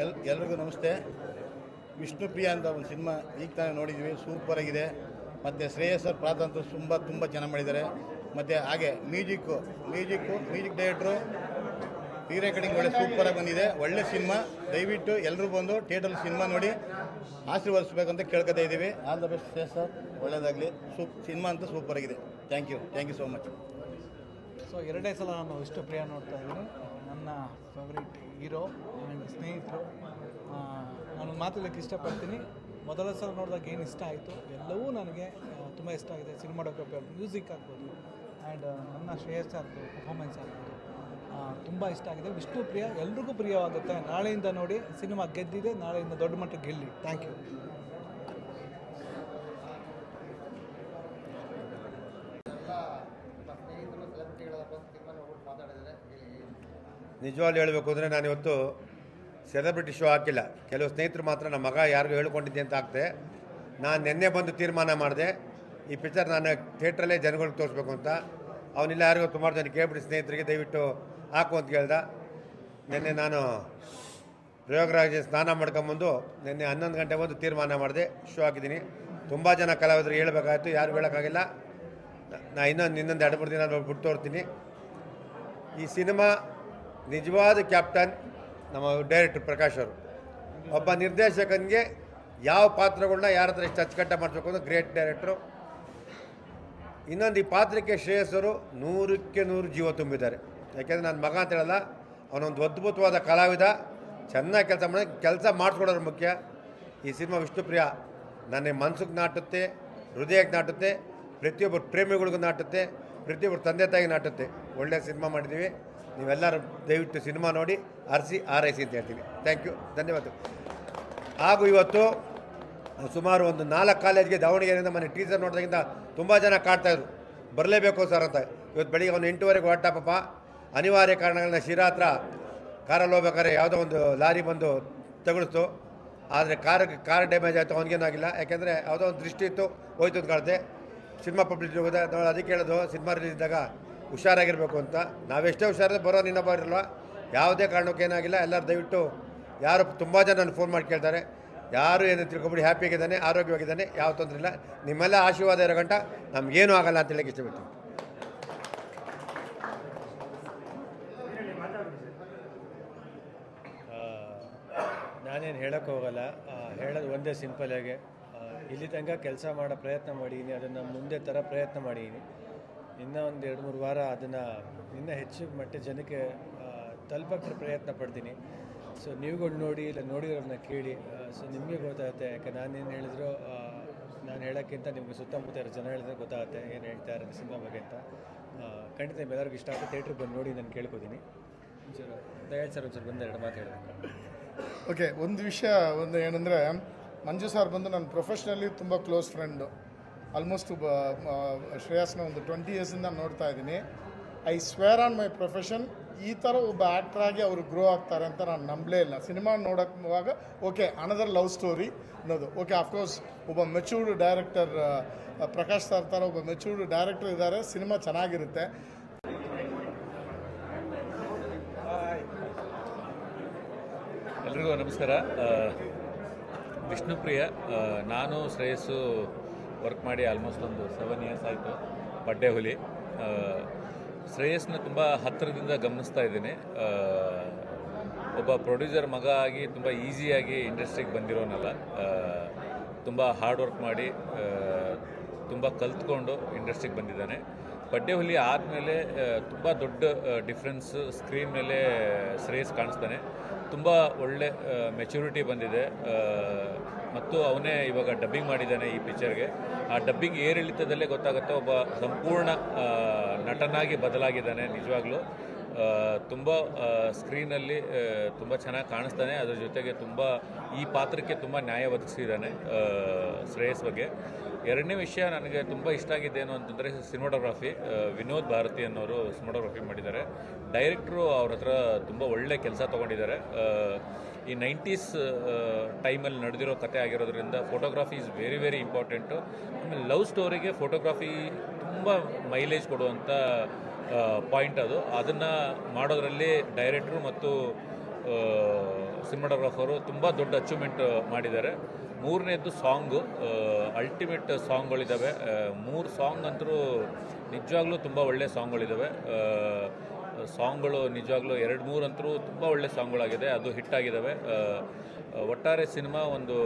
L ಎಲ್ರಿಗೂ ನಮಸ್ತೆ. ವಿಷ್ಣುಪ್ರಿಯ ಅಂತ ಒಂದು ಸಿನಿಮಾ ಈಗ ತಾನೇ ನೋಡಿದ್ವಿ ಸೂಪರ್ ಆಗಿದೆ. ಮತ್ತು ಶ್ರೇಯಸ್ ಪಾತ್ರ ಅಂತೂ ತುಂಬ ತುಂಬ ಚೆನ್ನಾಗಿ ಮಾಡಿದ್ದಾರೆ. ಮತ್ತು ಹಾಗೆ ಮ್ಯೂಸಿಕ್ಕು ಮ್ಯೂಸಿಕ್ಕು ಮ್ಯೂಸಿಕ್ ಡೈರೆಕ್ಟ್ರು ಈ ರೆಕಾರ್ಡಿಂಗ್ ಒಳ್ಳೆ ಸೂಪರಾಗಿ ಬಂದಿದೆ. ಒಳ್ಳೆ ಸಿನಿಮಾ. ದಯವಿಟ್ಟು ಎಲ್ಲರೂ ಬಂದು ಥಿಯೇಟರ್ ಸಿನಿಮಾ ನೋಡಿ ಆಶೀರ್ವದಿಸ್ಬೇಕಂತ ಕೇಳ್ಕೊತಾ ಇದ್ದೀವಿ. All the best Shreyas sir. ಒಳ್ಳೆಯದಾಗಲಿ ಸೂಪ್ ಸಿನಿಮಾ ಅಂತ ಸೂಪರ್ ಆಗಿದೆ. Thank you thank you so much
so ಎರಡೇ ಸಲ ನಾನು ವಿಷ್ಣುಪ್ರಿಯ ನೋಡ್ತಾ ಇದ್ದೀನಿ. ನನ್ನ ಫೇವ್ರೇಟ್ ಹೀರೋ ಆ್ಯಂಡ್ ಸ್ನೇಹಿತರು. ನಾನು ಮಾತಾಡಲಿಕ್ಕೆ ಇಷ್ಟಪಡ್ತೀನಿ. ಮೊದಲ ಸಲ ನೋಡಿದಾಗ ಏನು ಇಷ್ಟ ಆಯಿತು? ಎಲ್ಲವೂ ನನಗೆ ತುಂಬ ಇಷ್ಟ ಆಗಿದೆ. ಸಿನಿಮಾಟೋಗ್ರಫಿ ಮ್ಯೂಸಿಕ್ ಆಗ್ಬೋದು ಆ್ಯಂಡ್ ನನ್ನ ಶ್ರೇಯಸ್ ಆಗ್ಬೋದು ಪರ್ಫಾರ್ಮೆನ್ಸ್ ಆಗ್ಬೋದು. ತುಂಬ ಇಷ್ಟ ಆಗಿದೆ. ವಿಷ್ಣುಪ್ರಿಯ ಎಲ್ರಿಗೂ ಪ್ರಿಯವಾಗುತ್ತೆ. ನಾಳೆಯಿಂದ ನೋಡಿ, ಸಿನಿಮಾ ಗೆದ್ದಿದೆ. ನಾಳೆಯಿಂದ ದೊಡ್ಡ ಮಟ್ಟಕ್ಕೆ ಗೆಲ್ಲಿ. ಥ್ಯಾಂಕ್ ಯು
ನಿಜವಾಗ್ಲೂ ಹೇಳಬೇಕು ಅಂದರೆ ನಾನು ಇವತ್ತು ಸೆಲೆಬ್ರಿಟಿ ಶೋ ಹಾಕಿಲ್ಲ. ಕೆಲವು ಸ್ನೇಹಿತರು ಮಾತ್ರ ನಮ್ಮ ಮಗ ಯಾರಿಗೂ ಹೇಳ್ಕೊಂಡಿದ್ದೆ ಅಂತ ಆಗ್ತೆ. ನಾನು ನಿನ್ನೆ ಬಂದು ತೀರ್ಮಾನ ಮಾಡಿದೆ. ಈ ಪಿಕ್ಚರ್ ನಾನು ಥಿಯೇಟ್ರಲ್ಲೇ ಜನಗಳಿಗೆ ತೋರಿಸ್ಬೇಕು ಅಂತ. ಅವನಿಲ್ಲ ಯಾರಿಗೂ ಸುಮಾರು ಜನ ಕೇಳ್ಬಿಟ್ಟು ಸ್ನೇಹಿತರಿಗೆ ದಯವಿಟ್ಟು ಹಾಕು ಅಂತ ಕೇಳ್ದ. ನಿನ್ನೆ ನಾನು ಪ್ರಯೋಗರಾಜ ಸ್ನಾನ ಮಾಡ್ಕೊಂಬಂದು ನಿನ್ನೆ ಹನ್ನೊಂದು ಗಂಟೆ ಬಂದು ತೀರ್ಮಾನ ಮಾಡಿದೆ. ಶೋ ಹಾಕಿದ್ದೀನಿ. ತುಂಬ ಜನ ಕಲಾವಿದರು ಹೇಳಬೇಕಾಯ್ತು ಯಾರು ಹೇಳೋಕ್ಕಾಗಿಲ್ಲ. ನಾನು ಇನ್ನೊಂದು ಇನ್ನೊಂದು ಎರಡು ಮೂರು ದಿನ ಬಿಟ್ಟು ತೋರ್ತೀನಿ. ಈ ಸಿನಿಮಾ ನಿಜವಾದ ಕ್ಯಾಪ್ಟನ್ ನಮ್ಮ ಡೈರೆಕ್ಟರ್ ಪ್ರಕಾಶ್ ಅವರು. ಒಬ್ಬ ನಿರ್ದೇಶಕನಿಗೆ ಯಾವ ಪಾತ್ರಗಳನ್ನ ಯಾರ ಹತ್ರ ಎಷ್ಟು ಅಚ್ಚುಕಟ್ಟ ಮಾಡಬೇಕು ಅಂತ ಗ್ರೇಟ್ ಡೈರೆಕ್ಟ್ರು. ಇನ್ನೊಂದು ಈ ಪಾತ್ರಕ್ಕೆ ಶ್ರೇಯಸ್ಸರು ನೂರಕ್ಕೆ ನೂರು ಜೀವ ತುಂಬಿದ್ದಾರೆ. ಯಾಕೆಂದರೆ ನನ್ನ ಮಗ ಅಂತ ಹೇಳಲ್ಲ, ಅವನೊಂದು ಅದ್ಭುತವಾದ ಕಲಾವಿದ, ಚೆನ್ನಾಗಿ ಕೆಲಸ ಮಾಡಿ, ಕೆಲಸ ಮಾಡಿಸ್ಕೊಡೋರು ಮುಖ್ಯ. ಈ ಸಿನಿಮಾ ವಿಷ್ಣುಪ್ರಿಯ ನನ್ನ ಮನ್ಸಿಗೆ ನಾಟುತ್ತೆ ಹೃದಯಕ್ಕೆ ನಾಟುತ್ತೆ, ಪ್ರತಿಯೊಬ್ಬರು ಪ್ರೇಮಿಗಳಿಗೂ ನಾಟುತ್ತೆ, ಪ್ರತಿಯೊಬ್ಬರು ತಂದೆ ತಾಯಿಗೆ ನಾಟುತ್ತೆ. ಒಳ್ಳೆಯ ಸಿನಿಮಾ ಮಾಡಿದ್ದೀವಿ ನೀವೆಲ್ಲರೂ ದಯವಿಟ್ಟು ಸಿನಿಮಾ ನೋಡಿ ಆರಿಸಿ ಆರೈಸಿ ಅಂತ ಹೇಳ್ತೀನಿ. ಥ್ಯಾಂಕ್ ಯು ಧನ್ಯವಾದ ಹಾಗೂ ಇವತ್ತು ಸುಮಾರು ಒಂದು ನಾಲ್ಕು ಕಾಲೇಜ್ಗೆ ದಾವಣಗೆರೆಯಿಂದ ಮನೆ ಟೀಚರ್ ನೋಡಿದಾಗಿಂದ ತುಂಬ ಜನ ಕಾಡ್ತಾಯಿದ್ರು ಬರಲೇಬೇಕು ಸರ್ ಅಂತ. ಇವತ್ತು ಬೆಳಿಗ್ಗೆ ಒಂದು ಎಂಟೂವರೆಗೆ ಹೊರಟ ಅನಿವಾರ್ಯ ಕಾರಣಗಳನ್ನ ಶಿರಾ ಹತ್ರ ಕಾರಲ್ಲಿ ಹೋಗ್ಬೇಕಾದ್ರೆ ಯಾವುದೋ ಒಂದು ಲಾರಿ ಬಂದು ತಗುಳಿಸ್ತು ಆದರೆ ಕಾರ್ ಕಾರ್ ಡ್ಯಾಮೇಜ್ ಆಯಿತು ಅವನಿಗೇನಾಗಿಲ್ಲ ಯಾಕೆಂದರೆ ಯಾವುದೋ ಒಂದು ದೃಷ್ಟಿ ಇತ್ತು, ಹೋಯ್ತು ಅಂತ ಕಾಣುತ್ತೆ. ಸಿನಿಮಾ ಪಬ್ಲಿಸಿಟಿ ಹೋಗಿದೆ ಅದಕ್ಕೆ ಹೇಳೋದು ಸಿನಿಮಾ ರಿಲೀಸ್ ಇದ್ದಾಗ ಹುಷಾರಾಗಿರಬೇಕು ಅಂತ. ನಾವೆಷ್ಟೇ ಹುಷಾರಿದ್ರೆ ಬರೋ ನಿನ್ನ ಇರಲ್ಲ ಯಾವುದೇ ಕಾರಣಕ್ಕೆ ಏನಾಗಿಲ್ಲ. ಎಲ್ಲರೂ ದಯವಿಟ್ಟು ಯಾರು ತುಂಬ ಜನ ನನ್ನ ಫೋನ್ ಮಾಡಿ ಕೇಳ್ತಾರೆ. ಯಾರು ಏನು ತಿಳ್ಕೊಬಿಡಿ ಹ್ಯಾಪಿಯಾಗಿದ್ದಾನೆ ಆರೋಗ್ಯವಾಗಿದ್ದಾನೆ, ಯಾವ ತೊಂದರೆ ಇಲ್ಲ. ನಿಮ್ಮೆಲ್ಲ ಆಶೀರ್ವಾದ ಇರೋ ಗಂಟ ನಮಗೇನೂ ಆಗಲ್ಲ ಅಂತ ಹೇಳಕ್ಕೆ ಇಷ್ಟಪಡ್ತೀನಿ.
ನಾನೇನು ಹೇಳೋಕ್ಕೆ ಹೋಗಲ್ಲ. ಹೇಳೋದು ಒಂದೇ ಸಿಂಪಲ್ಲಾಗೆ ಇಲ್ಲಿ ತನಕ ಕೆಲಸ ಮಾಡೋ ಪ್ರಯತ್ನ ಮಾಡಿದ್ದೀನಿ. ಅದನ್ನು ಮುಂದೆ ಥರ ಪ್ರಯತ್ನ ಮಾಡಿದ್ದೀನಿ. ಇನ್ನೂ ಒಂದು ಎರಡು ಮೂರು ವಾರ ಅದನ್ನು ಇನ್ನೂ ಹೆಚ್ಚು ಮಟ್ಟ ಜನಕ್ಕೆ ತಲುಪಕ್ಕೆ ಪ್ರಯತ್ನ ಪಡ್ತೀನಿ. ಸೊ ನೀವುಗಳು ನೋಡಿ, ಇಲ್ಲ ನೋಡಿರೋದನ್ನ ಕೇಳಿ ಸೊ ನಿಮಗೆ ಗೊತ್ತಾಗುತ್ತೆ. ಯಾಕೆ ನಾನೇನು ಹೇಳಿದ್ರು ನಾನು ಹೇಳೋಕ್ಕಿಂತ ನಿಮಗೆ ಸುತ್ತಮುತ್ತ ಇರೋ ಜನ ಹೇಳಿದ್ರೆ ಗೊತ್ತಾಗುತ್ತೆ ಏನು ಹೇಳ್ತಾರೆ ಸಿನಿಮಾ ಬಗ್ಗೆ ಅಂತ. ಖಂಡಿತ ನಿಮ್ಮೆಲ್ಲರಿಗೂ ಇಷ್ಟ ಆಗುತ್ತೆ. ಥಿಯೇಟ್ರಿಗೆ ಬಂದು ನೋಡಿ, ನಾನು ಕೇಳ್ಕೊತೀನಿ. ಒಂಚೂರು ದಯಾಳ್ ಸರ್ ಒಂಚೂರು ಬಂದು ಎರಡು ಮಾತು ಹೇಳಬೇಕು.
ಓಕೆ, ಒಂದು ವಿಷಯ, ಒಂದು ಏನಂದರೆ, ಮಂಜು ಸರ್ ಬಂದು ನನ್ನ ಪ್ರೊಫೆಷ್ನಲಿ ತುಂಬ ಕ್ಲೋಸ್ ಫ್ರೆಂಡು ಆಲ್ಮೋಸ್ಟ್ ಶ್ರೇಯಸ್ನ ಒಂದು ಟ್ವೆಂಟಿ ಇಯರ್ಸಿಂದ ನೋಡ್ತಾ ಇದ್ದೀನಿ. I swear on my profession ಈ ಥರ ಒಬ್ಬ ಆ್ಯಕ್ಟ್ರಾಗಿ ಅವರು ಗ್ರೋ ಆಗ್ತಾರೆ ಅಂತ ನಾನು ನಂಬಲೇ ಇಲ್ಲ. ಸಿನಿಮಾ ನೋಡೋವಾಗ ಓಕೆ ಅನದರ್ ಲವ್ ಸ್ಟೋರಿ ಅನ್ನೋದು. ಓಕೆ ಅಫ್ಕೋರ್ಸ್ ಒಬ್ಬ ಮೆಚೂರ್ಡ್ ಡೈರೆಕ್ಟರ್ ಪ್ರಕಾಶ್ ಸರ್ ಥರ ಒಬ್ಬ ಮೆಚೂರ್ಡ್ ಡೈರೆಕ್ಟರ್ ಇದ್ದಾರೆ, ಸಿನಿಮಾ ಚೆನ್ನಾಗಿರುತ್ತೆ.
ಎಲ್ರಿಗೂ ನಮಸ್ಕಾರ. ವಿಷ್ಣುಪ್ರಿಯ ನಾನು ಶ್ರೇಯಸ್ಸು ವರ್ಕ್ ಮಾಡಿ ಆಲ್ಮೋಸ್ಟ್ ಒಂದು ಸೆವೆನ್ ಇಯರ್ಸ್ ಆಯಿತು ಪಡ್ಡೆ ಹುಲಿ. ಶ್ರೇಯಸ್ನ ತುಂಬ ಹತ್ತಿರದಿಂದ ಗಮನಿಸ್ತಾ ಇದ್ದೀನಿ. ಒಬ್ಬ ಪ್ರೊಡ್ಯೂಸರ್ ಮಗ ಆಗಿ ತುಂಬ ಈಸಿಯಾಗಿ ಇಂಡಸ್ಟ್ರಿಗೆ ಬಂದಿರೋನಲ್ಲ. ತುಂಬ ಹಾರ್ಡ್ ವರ್ಕ್ ಮಾಡಿ ತುಂಬ ಕಲ್ತ್ಕೊಂಡು ಇಂಡಸ್ಟ್ರಿಗೆ ಬಂದಿದ್ದಾನೆ. ಬಡ್ಡೆ ಹುಲಿ ಆದಮೇಲೆ ತುಂಬ ದೊಡ್ಡ ಡಿಫ್ರೆನ್ಸ್ ಸ್ಕ್ರೀನ್ ಮೇಲೆ ಶ್ರೇಯಸ್ ಕಾಣಿಸ್ತಾನೆ. ತುಂಬ ಒಳ್ಳೆ ಮೆಚುರಿಟಿ ಬಂದಿದೆ. ಮತ್ತು ಅವನೇ ಇವಾಗ ಡಬ್ಬಿಂಗ್ ಮಾಡಿದ್ದಾನೆ ಈ ಪಿಕ್ಚರ್ಗೆ ಆ ಡಬ್ಬಿಂಗ್ ಏರಿಳಿತದಲ್ಲೇ ಗೊತ್ತಾಗುತ್ತೆ ಒಬ್ಬ ಸಂಪೂರ್ಣ ನಟನಾಗಿ ಬದಲಾಗಿದ್ದಾನೆ ನಿಜವಾಗ್ಲೂ. ತುಂಬ ಸ್ಕ್ರೀನಲ್ಲಿ ತುಂಬ ಚೆನ್ನಾಗಿ ಕಾಣಿಸ್ತಾನೆ. ಅದ್ರ ಜೊತೆಗೆ ತುಂಬ, ಈ ಪಾತ್ರಕ್ಕೆ ತುಂಬ ನ್ಯಾಯ ಒದಗಿಸಿದ್ದಾನೆ ಶ್ರೇಯಸ್ ಬಗ್ಗೆ. ಎರಡನೇ ವಿಷಯ ನನಗೆ ತುಂಬ ಇಷ್ಟ ಆಗಿದ್ದೇನು ಅಂತಂದರೆ ಸಿನಿಮಾಟೋಗ್ರಫಿ. ವಿನೋದ್ ಭಾರತಿ ಅನ್ನೋರು ಸಿನಿಮಾಟೋಗ್ರಫಿ ಮಾಡಿದ್ದಾರೆ. ಡೈರೆಕ್ಟ್ರು ಅವ್ರ ಹತ್ರ ತುಂಬ ಒಳ್ಳೆ ಕೆಲಸ ತೊಗೊಂಡಿದ್ದಾರೆ. ಈ ನೈಂಟೀಸ್ ಟೈಮಲ್ಲಿ ನಡೆದಿರೋ ಕತೆ ಆಗಿರೋದ್ರಿಂದ photography is very very important. ಆಮೇಲೆ ಲವ್ ಸ್ಟೋರಿಗೆ ಫೋಟೋಗ್ರಾಫಿ ತುಂಬ ಮೈಲೇಜ್ ಕೊಡುವಂಥ ಪಾಯಿಂಟ್ ಅದು. ಅದನ್ನು ಮಾಡೋದರಲ್ಲಿ ಡೈರೆಕ್ಟ್ರು ಮತ್ತು ಸಿನಿಮಾಟೋಗ್ರಾಫರು ತುಂಬ ದೊಡ್ಡ ಅಚೀವ್ಮೆಂಟ್ ಮಾಡಿದ್ದಾರೆ. ಮೂರನೇದ್ದು ಸಾಂಗು ಅಲ್ಟಿಮೇಟ್ ಸಾಂಗ್ಗಳಿದ್ದಾವೆ ಮೂರು ಸಾಂಗ್ ಅಂತರೂ ನಿಜವಾಗ್ಲೂ ತುಂಬ ಒಳ್ಳೆ ಸಾಂಗ್ಗಳಿದ್ದಾವೆ ಸಾಂಗ್ಗಳು ನಿಜವಾಗ್ಲೂ ಎರಡು ಮೂರು ಅಂತರೂ ತುಂಬ ಒಳ್ಳೆ ಸಾಂಗ್ಗಳಾಗಿದೆ. ಅದು ಹಿಟ್ ಆಗಿದ್ದಾವೆ ಒಟ್ಟಾರೆ ಸಿನಿಮಾ ಒಂದು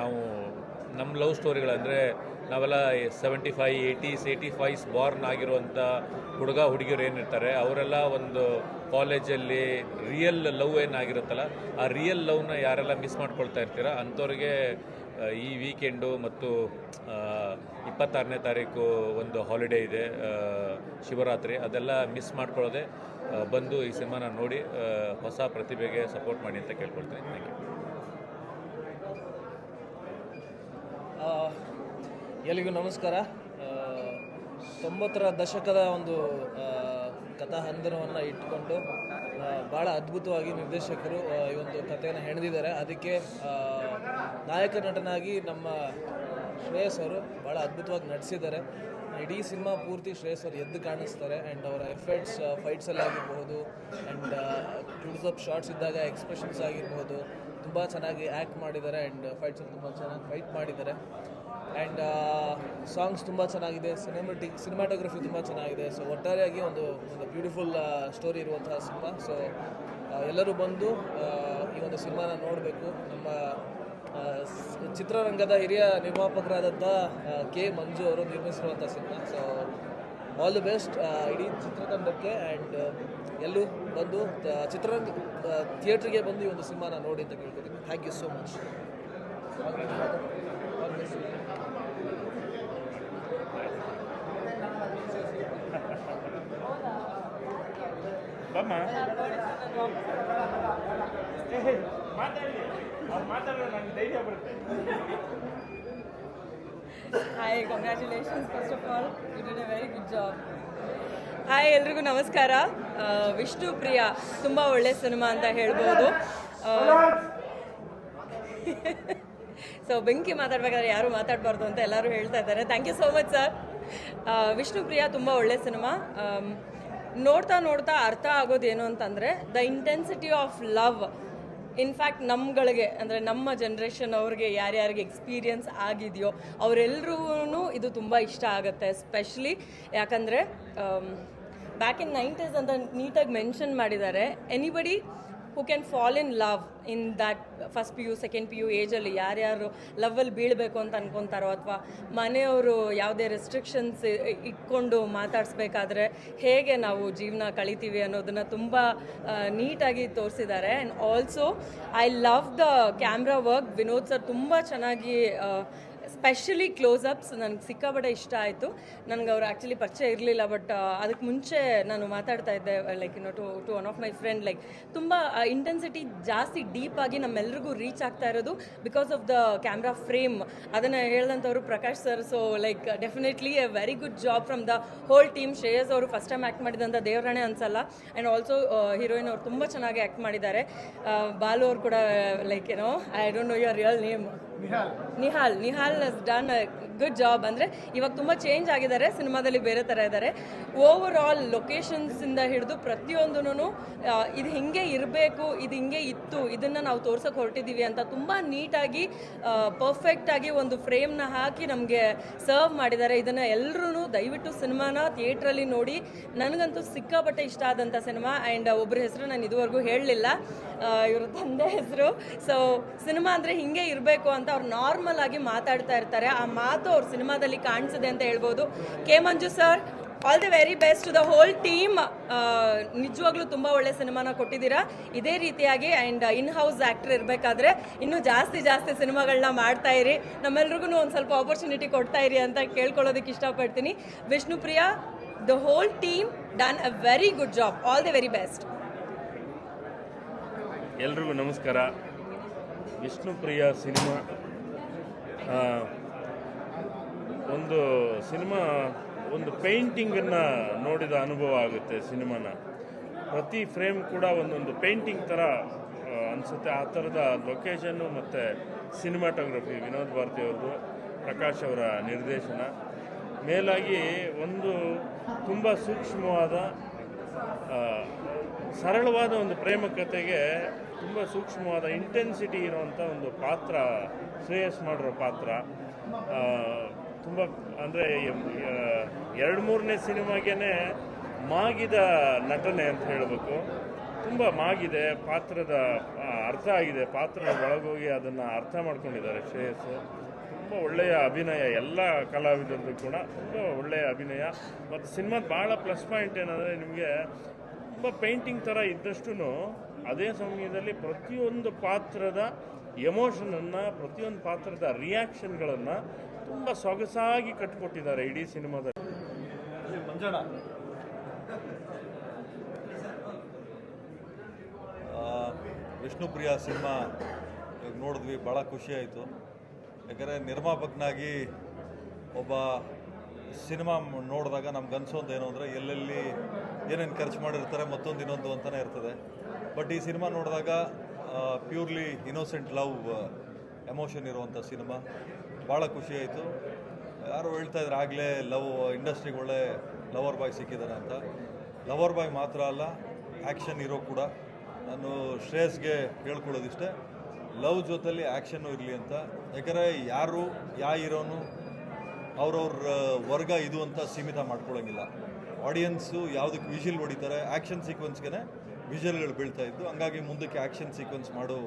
ನಾವು ನಮ್ಮ ಲವ್ ಸ್ಟೋರಿಗಳಂದರೆ ನಾವೆಲ್ಲ seventy five eighties eighty fives born ಆಗಿರುವಂಥ ಹುಡುಗ, ಹುಡುಗಿಯರು ಏನಿರ್ತಾರೆ, ಅವರೆಲ್ಲ ಒಂದು ಕಾಲೇಜಲ್ಲಿ ರಿಯಲ್ ಲವ್ ಏನಾಗಿರುತ್ತಲ್ಲ, ಆ ರಿಯಲ್ ಲವ್ನ ಯಾರೆಲ್ಲ ಮಿಸ್ ಮಾಡ್ಕೊಳ್ತಾ ಇರ್ತೀರ, ಅಂಥವ್ರಿಗೆ ಈ ವೀಕೆಂಡು ಮತ್ತು ಇಪ್ಪತ್ತಾರನೇ ತಾರೀಕು ಒಂದು ಹಾಲಿಡೇ ಇದೆ ಶಿವರಾತ್ರಿ, ಅದೆಲ್ಲ ಮಿಸ್ ಮಾಡ್ಕೊಳ್ಳೋದೆ ಬಂದು ಈ ಸಿನಿಮಾನ ನೋಡಿ ಹೊಸ ಪ್ರತಿಭೆಗೆ ಸಪೋರ್ಟ್ ಮಾಡಿ ಅಂತ ಕೇಳ್ಕೊಳ್ತೀನಿ. ಥ್ಯಾಂಕ್ ಯು
ಎಲ್ಲಿಗೂ ನಮಸ್ಕಾರ. ತೊಂಬತ್ತರ ದಶಕದ ಒಂದು ಕಥಾ ಹಂದರವನ್ನು ಇಟ್ಕೊಂಡು ಭಾಳ ಅದ್ಭುತವಾಗಿ ನಿರ್ದೇಶಕರು ಈ ಒಂದು ಕಥೆಯನ್ನು ಹೆಣೆದಿದ್ದಾರೆ. ಅದಕ್ಕೆ ನಾಯಕ ನಟನಾಗಿ ನಮ್ಮ ಶ್ರೇಯಸ್ ಅವರು ಭಾಳ ಅದ್ಭುತವಾಗಿ ನಟಿಸಿದ್ದಾರೆ. ಇಡೀ ಸಿನಿಮಾ ಪೂರ್ತಿ ಶ್ರೇಯಸ್ ಅವರು ಎದ್ದು ಕಾಣಿಸ್ತಾರೆ. ಆ್ಯಂಡ್ ಅವರ ಎಫೆಕ್ಟ್ಸ್ ಫೈಟ್ಸಲ್ಲಿ ಆಗಿರ್ಬೋದು ಆ್ಯಂಡ್ ಕ್ಲೋಸ್ ಅಪ್ ಶಾರ್ಟ್ಸ್ ಇದ್ದಾಗ ಎಕ್ಸ್ಪ್ರೆಷನ್ಸ್ ಆಗಿರ್ಬೋದು ತುಂಬ ಚೆನ್ನಾಗಿ ಆ್ಯಕ್ಟ್ ಮಾಡಿದ್ದಾರೆ. ಆ್ಯಂಡ್ ಫೈಟ್ಸಲ್ಲಿ ತುಂಬ ಚೆನ್ನಾಗಿ ಫೈಟ್ ಮಾಡಿದ್ದಾರೆ. ಆ್ಯಂಡ್ ಸಾಂಗ್ಸ್ ತುಂಬ ಚೆನ್ನಾಗಿದೆ ಸಿನಿಮೆಟಿಕ್ ಸಿನಿಮಾಟೋಗ್ರಫಿ ತುಂಬ ಚೆನ್ನಾಗಿದೆ. ಸೊ ಒಟ್ಟಾರೆಯಾಗಿ ಒಂದು ಒಂದು ಬ್ಯೂಟಿಫುಲ್ ಸ್ಟೋರಿ ಇರುವಂತಹ ಸಿನಿಮಾ. ಸೊ ಎಲ್ಲರೂ ಬಂದು ಈ ಒಂದು ಸಿನಿಮಾನ ನೋಡಬೇಕು. ನಮ್ಮ ಚಿತ್ರರಂಗದ ಹಿರಿಯ ನಿರ್ಮಾಪಕರಾದಂಥ ಕೆ ಮಂಜು ಅವರು ನಿರ್ಮಿಸಿರುವಂಥ cinema. So all the best ಇಡೀ ಚಿತ್ರತಂಡಕ್ಕೆ ಆ್ಯಂಡ್ ಎಲ್ಲೂ ಬಂದು ಚಿತ್ರರಂಗ ಥಿಯೇಟ್ರಿಗೆ ಬಂದು ಈ ಒಂದು ಸಿನಿಮಾನ ನೋಡಿ ಅಂತ ಕೇಳ್ಕೊತೀನಿ. Thank you so much
hi congratulations first of all you did a very good job hi ಎಲ್ರಿಗೂ ನಮಸ್ಕಾರ. ವಿಷ್ಣು ಪ್ರಿಯ, ತುಂಬ ಒಳ್ಳೆ ಸಿನಿಮಾ ಅಂತ ಹೇಳ್ಬೋದು. ಸೊ ಬೆಂಕಿ ಮಾತಾಡ್ಬೇಕಾದ್ರೆ ಯಾರು ಮಾತಾಡಬಾರ್ದು ಅಂತ ಎಲ್ಲರೂ ಹೇಳ್ತಾ ಇದ್ದಾರೆ. Thank you so much sir Vishnu Priya, ತುಂಬ ಒಳ್ಳೆ ಸಿನಿಮಾ. ನೋಡ್ತಾ ನೋಡ್ತಾ ಅರ್ಥ ಆಗೋದೇನು ಅಂತಂದರೆ the intensity of love in fact ನಮ್ಗಳಿಗೆ, ಅಂದರೆ ನಮ್ಮ ಜನ್ರೇಷನ್ ಅವ್ರಿಗೆ ಯಾರ್ಯಾರಿಗೆ ಎಕ್ಸ್ಪೀರಿಯನ್ಸ್ ಆಗಿದೆಯೋ ಅವರೆಲ್ಲರೂ ಇದು ತುಂಬ ಇಷ್ಟ ಆಗುತ್ತೆ. ಸ್ಪೆಷಲಿ ಯಾಕಂದರೆ ಬ್ಯಾಕ್ ಇನ್ ನೈಂಟೀಸ್ ಅಂತ ನೀಟಾಗಿ ಮೆನ್ಷನ್ ಮಾಡಿದ್ದಾರೆ anybody who can fall in love in that first P U second P U ಏಜಲ್ಲಿ ಯಾರ್ಯಾರು ಲವ್ವಲ್ಲಿ ಬೀಳಬೇಕು ಅಂತ ಅನ್ಕೊತಾರೋ ಅಥವಾ ಮನೆಯವರು ಯಾವುದೇ ರೆಸ್ಟ್ರಿಕ್ಷನ್ಸ್ ಇಟ್ಕೊಂಡು ಮಾತಾಡಿಸ್ಬೇಕಾದ್ರೆ ಹೇಗೆ ನಾವು ಜೀವನ ಕಳಿತೀವಿ ಅನ್ನೋದನ್ನು ತುಂಬ ನೀಟಾಗಿ ತೋರಿಸಿದ್ದಾರೆ. And also I love the camera work Vinod sir ತುಂಬ ಚೆನ್ನಾಗಿ ಸ್ಪೆಷಲಿ ಕ್ಲೋಸ್ ಅಪ್ಸ್ ನನಗೆ ಸಿಕ್ಕಾಪಟ್ಟೆ ಇಷ್ಟ ಆಯಿತು. ನನಗೆ ಅವ್ರು ಆ್ಯಕ್ಚುಲಿ ಪರಿಚಯ ಇರಲಿಲ್ಲ ಬಟ್ ಅದಕ್ಕೆ ಮುಂಚೆ ನಾನು ಮಾತಾಡ್ತಾ ಇದ್ದೆ like you too to one of my friend like ತುಂಬ ಇಂಟೆನ್ಸಿಟಿ ಜಾಸ್ತಿ ಡೀಪ್ ಆಗಿ ನಮ್ಮೆಲ್ರಿಗೂ ರೀಚ್ ಆಗ್ತಾ ಇರೋದು because of the camera frame ಅದನ್ನು ಹೇಳಿದಂಥವ್ರು Prakash sir so like definitely a very good job from the whole team Shreyas ಅವರು ಫಸ್ಟ್ ಟೈಮ್ ಆ್ಯಕ್ಟ್ ಮಾಡಿದಂಥ ದೇವರಾಣೆ ಅನ್ಸಲ್ಲ. ಆ್ಯಂಡ್ ಆಲ್ಸೋ ಹೀರೋಯಿನ್ ಅವರು ತುಂಬ ಚೆನ್ನಾಗಿ ಆ್ಯಕ್ಟ್ ಮಾಡಿದ್ದಾರೆ. ಬಾಲು ಅವರು ಕೂಡ ಲೈಕ್ ಏನೋ I don't know your real name Nihal Nihal has done good job ಅಂದರೆ ಇವಾಗ ತುಂಬ ಚೇಂಜ್ ಆಗಿದ್ದಾರೆ. ಸಿನಿಮಾದಲ್ಲಿ ಬೇರೆ ಥರ ಇದ್ದಾರೆ. ಓವರ್ ಆಲ್ ಲೊಕೇಶನ್ಸಿಂದ ಹಿಡಿದು ಪ್ರತಿಯೊಂದೂ ಇದು ಹಿಂಗೆ ಇರಬೇಕು, ಇದು ಹಿಂಗೆ ಇತ್ತು, ಇದನ್ನು ನಾವು ತೋರ್ಸೋಕೆ ಹೊರಟಿದ್ದೀವಿ ಅಂತ ತುಂಬ ನೀಟಾಗಿ ಪರ್ಫೆಕ್ಟಾಗಿ ಒಂದು ಫ್ರೇಮ್ನ ಹಾಕಿ ನಮಗೆ ಸರ್ವ್ ಮಾಡಿದ್ದಾರೆ. ಇದನ್ನು ಎಲ್ಲರೂ ದಯವಿಟ್ಟು ಸಿನಿಮಾನ ಥಿಯೇಟ್ರಲ್ಲಿ ನೋಡಿ. ನನಗಂತೂ ಸಿಕ್ಕಾಪಟ್ಟೆ ಇಷ್ಟ ಆದಂಥ ಸಿನಿಮಾ. ಆ್ಯಂಡ್ ಒಬ್ಬರ ಹೆಸರು ನಾನು ಇದುವರೆಗೂ ಹೇಳಲಿಲ್ಲ. ಇವರು ತಂದೆ ಹೆಸರು. ಸೊ ಸಿನಿಮಾ ಅಂದರೆ ಹಿಂಗೆ ಇರಬೇಕು ಅಂತ ಅವ್ರು ನಾರ್ಮಲ್ ಆಗಿ ಮಾತಾಡ್ತಾ ಇರ್ತಾರೆ. ಆ ಮಾತು ಅವ್ರ ಸಿನಿಮಾದಲ್ಲಿ ಕಾಣಿಸಿದೆ ಅಂತ ಹೇಳ್ಬೋದು. K Manju sir all the very best the whole team ನಿಜವಾಗ್ಲೂ ತುಂಬ ಒಳ್ಳೆ ಸಿನಿಮಾನ ಕೊಟ್ಟಿದ್ದೀರಾ? ಇದೇ ರೀತಿಯಾಗಿ ಆ್ಯಂಡ್ ಇನ್ ಹೌಸ್ ಆ್ಯಕ್ಟರ್ ಇರಬೇಕಾದ್ರೆ ಇನ್ನೂ ಜಾಸ್ತಿ ಜಾಸ್ತಿ ಸಿನಿಮಾಗಳನ್ನ ಮಾಡ್ತಾ ಇರಿ. ನಮ್ಮೆಲ್ರಿಗೂ ಒಂದು ಸ್ವಲ್ಪ ಆಪರ್ಚುನಿಟಿ ಕೊಡ್ತಾ ಇರಿ ಅಂತ ಕೇಳ್ಕೊಳ್ಳೋದಕ್ಕೆ ಇಷ್ಟಪಡ್ತೀನಿ. Vishnupriya the whole team done a very good job all the very best
ಎಲ್ರಿಗೂ ನಮಸ್ಕಾರ. ವಿಷ್ಣುಪ್ರಿಯ ಸಿನಿಮಾ ಒಂದು ಸಿನಿಮಾ, ಒಂದು ಪೇಂಟಿಂಗನ್ನು ನೋಡಿದ ಅನುಭವ ಆಗುತ್ತೆ ಸಿನಿಮಾನ. ಪ್ರತಿ ಫ್ರೇಮ್ ಕೂಡ ಒಂದೊಂದು ಪೇಂಟಿಂಗ್ ಥರ ಅನಿಸುತ್ತೆ. ಆ ಥರದ ಲೊಕೇಶನ್ನು ಮತ್ತು ಸಿನಿಮಾಟೋಗ್ರಫಿ, ವಿನೋದ್ ಭಾರತಿ ಅವ್ರದ್ದು, ಪ್ರಕಾಶ್ ಅವರ ನಿರ್ದೇಶನ. ಮೇಲಾಗಿ ಒಂದು ತುಂಬ ಸೂಕ್ಷ್ಮವಾದ ಸರಳವಾದ ಒಂದು ಪ್ರೇಮ ಕಥೆಗೆ ತುಂಬ ಸೂಕ್ಷ್ಮವಾದ ಇಂಟೆನ್ಸಿಟಿ ಇರುವಂಥ ಒಂದು ಪಾತ್ರ, ಶ್ರೇಯಸ್ ಮಾಡಿರೋ ಪಾತ್ರ. ತುಂಬ ಅಂದರೆ ಎರಡು ಮೂರನೇ ಸಿನಿಮಾಗೇ ಮಾಗಿದ ನಟನೆ ಅಂತ ಹೇಳಬೇಕು. ತುಂಬ ಮಾಗಿದೆ, ಪಾತ್ರದ ಅರ್ಥ ಆಗಿದೆ. ಪಾತ್ರ ಒಳಗೋಗಿ ಅದನ್ನು ಅರ್ಥ ಮಾಡ್ಕೊಂಡಿದ್ದಾರೆ ಶ್ರೇಯಸ್. ತುಂಬ ಒಳ್ಳೆಯ ಅಭಿನಯ, ಎಲ್ಲ ಕಲಾವಿದರದ್ದು ಕೂಡ ತುಂಬ ಒಳ್ಳೆಯ ಅಭಿನಯ. ಮತ್ತು ಸಿನಿಮಾದ ಭಾಳ ಪ್ಲಸ್ ಪಾಯಿಂಟ್ ಏನಂದರೆ, ನಿಮಗೆ ತುಂಬ ಪೇಂಟಿಂಗ್ ಥರ ಇದ್ದಷ್ಟು ಅದೇ ಸಮಯದಲ್ಲಿ ಪ್ರತಿಯೊಂದು ಪಾತ್ರದ ಎಮೋಷನನ್ನು, ಪ್ರತಿಯೊಂದು ಪಾತ್ರದ ರಿಯಾಕ್ಷನ್ಗಳನ್ನು ತುಂಬ ಸೊಗಸಾಗಿ ಕಟ್ಟಿಕೊಟ್ಟಿದ್ದಾರೆ ಇಡೀ ಸಿನಿಮಾದಲ್ಲಿ.
ವಿಷ್ಣುಪ್ರಿಯ ಸಿನಿಮಾ ನೋಡಿದ್ವಿ ಭಾಳ ಖುಷಿಯಾಯಿತು ಯಾಕಂದರೆ ನಿರ್ಮಾಪಕನಾಗಿ ಒಬ್ಬ ಸಿನಿಮಾ ನೋಡಿದಾಗ ನಮ್ಗೆ ಅನ್ಸೋದು ಏನು ಅಂದರೆ ಎಲ್ಲೆಲ್ಲಿ ಏನೇನು ಖರ್ಚು ಮಾಡಿರ್ತಾರೆ ಮತ್ತೊಂದು ಇನ್ನೊಂದು ಅಂತಲೇ ಇರ್ತದೆ. ಬಟ್ ಈ ಸಿನಿಮಾ ನೋಡಿದಾಗ ಪ್ಯೂರ್ಲಿ ಇನೋಸೆಂಟ್ ಲವ್ ಎಮೋಷನ್ ಇರುವಂಥ ಸಿನಿಮಾ. ಭಾಳ ಖುಷಿ ಆಯಿತು. ಯಾರು ಹೇಳ್ತಾ ಇದ್ರು, ಆಗಲೇ ಲವ್ ಇಂಡಸ್ಟ್ರಿಗೆ ಒಳ್ಳೆ ಲವರ್ ಬಾಯ್ ಸಿಕ್ಕಿದ್ದಾರೆ ಅಂತ. ಲವರ್ ಬಾಯ್ ಮಾತ್ರ ಅಲ್ಲ, ಆ್ಯಕ್ಷನ್ ಇರೋ ಕೂಡ. ನಾನು ಶ್ರೇಯಸ್ಗೆ ಹೇಳ್ಕೊಳ್ಳೋದಿಷ್ಟೇ, ಲವ್ ಜೊತೆಲಿ ಆ್ಯಕ್ಷನ್ನು ಇರಲಿ ಅಂತ. ಯಾಕಂದರೆ ಯಾರು, ಯಾ ಇರೋನು ಅವ್ರವ್ರ ವರ್ಗ ಇದು ಅಂತ ಸೀಮಿತ ಮಾಡ್ಕೊಳ್ಳೋಂಗಿಲ್ಲ ಆಡಿಯನ್ಸು ಯಾವುದಕ್ಕೆ ವಿಷಲ್ ಹೊಡಿತಾರೆ, ಆ್ಯಕ್ಷನ್ ಸೀಕ್ವೆನ್ಸ್ಗೆ ವಿಷಲ್ಗಳು ಬೀಳ್ತಾ ಇದ್ದು, ಹಂಗಾಗಿ ಮುಂದಕ್ಕೆ ಆ್ಯಕ್ಷನ್ ಸೀಕ್ವೆನ್ಸ್ ಮಾಡೋ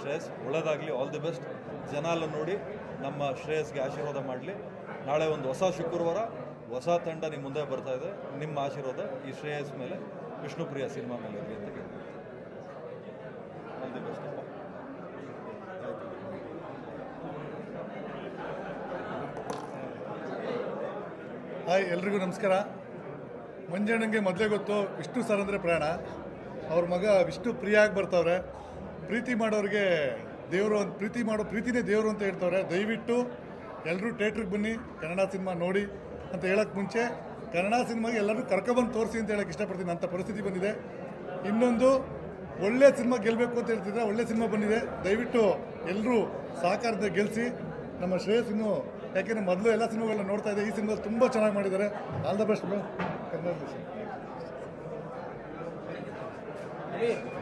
ಶ್ರೇಯಸ್ ಒಳ್ಳೆಯದಾಗಲಿ ಆಲ್ ದಿ ಬೆಸ್ಟ್. ಜನ ಎಲ್ಲ ನೋಡಿ ನಮ್ಮ ಶ್ರೇಯಸ್ಗೆ ಆಶೀರ್ವಾದ ಮಾಡಲಿ. ನಾಳೆ ಒಂದು ಹೊಸ ಶುಕ್ರವಾರ, ಹೊಸ ತಂಡ ನಿಮ್ಮ ಮುಂದೆ ಬರ್ತಾ ಇದೆ. ನಿಮ್ಮ ಆಶೀರ್ವಾದ ಈ ಶ್ರೇಯಸ್ ಮೇಲೆ, ವಿಷ್ಣುಪ್ರಿಯ ಸಿನಿಮಾ ಮೇಲೆ ಇರಲಿ ಅಂತ ಕೇಳ್ತೀನಿ. ಆಲ್ ದಿ ಬೆಸ್ಟ್
ಹಾಯ್, ಎಲ್ರಿಗೂ ನಮಸ್ಕಾರ. ಮಂಜಣ್ಣಂಗೆ ಮೊದಲೇ ಗೊತ್ತು, ವಿಷ್ಣು ಸರ್ ಅಂದರೆ ಪ್ರಾಣ. ಅವ್ರ ಮಗ ವಿಷ್ಣು ಪ್ರಿಯಾಗಿ ಬರ್ತಾವ್ರೆ. ಪ್ರೀತಿ ಮಾಡೋರಿಗೆ ದೇವರು ಅಂತ, ಪ್ರೀತಿ ಮಾಡೋ, ಪ್ರೀತಿನೇ ದೇವರು ಅಂತ ಹೇಳ್ತವ್ರೆ. ದಯವಿಟ್ಟು ಎಲ್ಲರೂ ಥಿಯೇಟ್ರಿಗೆ ಬನ್ನಿ, ಕನ್ನಡ ಸಿನಿಮಾ ನೋಡಿ ಅಂತ ಹೇಳೋಕ್ಕೆ ಮುಂಚೆ ಕನ್ನಡ ಸಿನಿಮಾಗೆ ಎಲ್ಲರೂ ಕರ್ಕೊಬಂದು ತೋರಿಸಿ ಅಂತ ಹೇಳಕ್ಕೆ ಇಷ್ಟಪಡ್ತೀನಿ. ಅಂಥ ಪರಿಸ್ಥಿತಿ ಬಂದಿದೆ. ಇನ್ನೊಂದು, ಒಳ್ಳೆ ಸಿನಿಮಾ ಗೆಲ್ಲಬೇಕು ಅಂತ ಹೇಳ್ತಿದ್ರೆ ಒಳ್ಳೆ ಸಿನಿಮಾ ಬಂದಿದೆ. ದಯವಿಟ್ಟು ಎಲ್ಲರೂ ಸಹಕಾರದ ಗೆಲ್ಲಿಸಿ ನಮ್ಮ ಶ್ರೇಯಸ್ ಇನ್ನು ಯಾಕೆಂದರೆ ಮೊದಲು ಎಲ್ಲ ಸಿನಿಮಾಗಳನ್ನ ನೋಡ್ತಾ ಇದೆ ಈ ಸಿನಿಮಾ ತುಂಬ ಚೆನ್ನಾಗಿ ಮಾಡಿದ್ದಾರೆ. All the best Kannada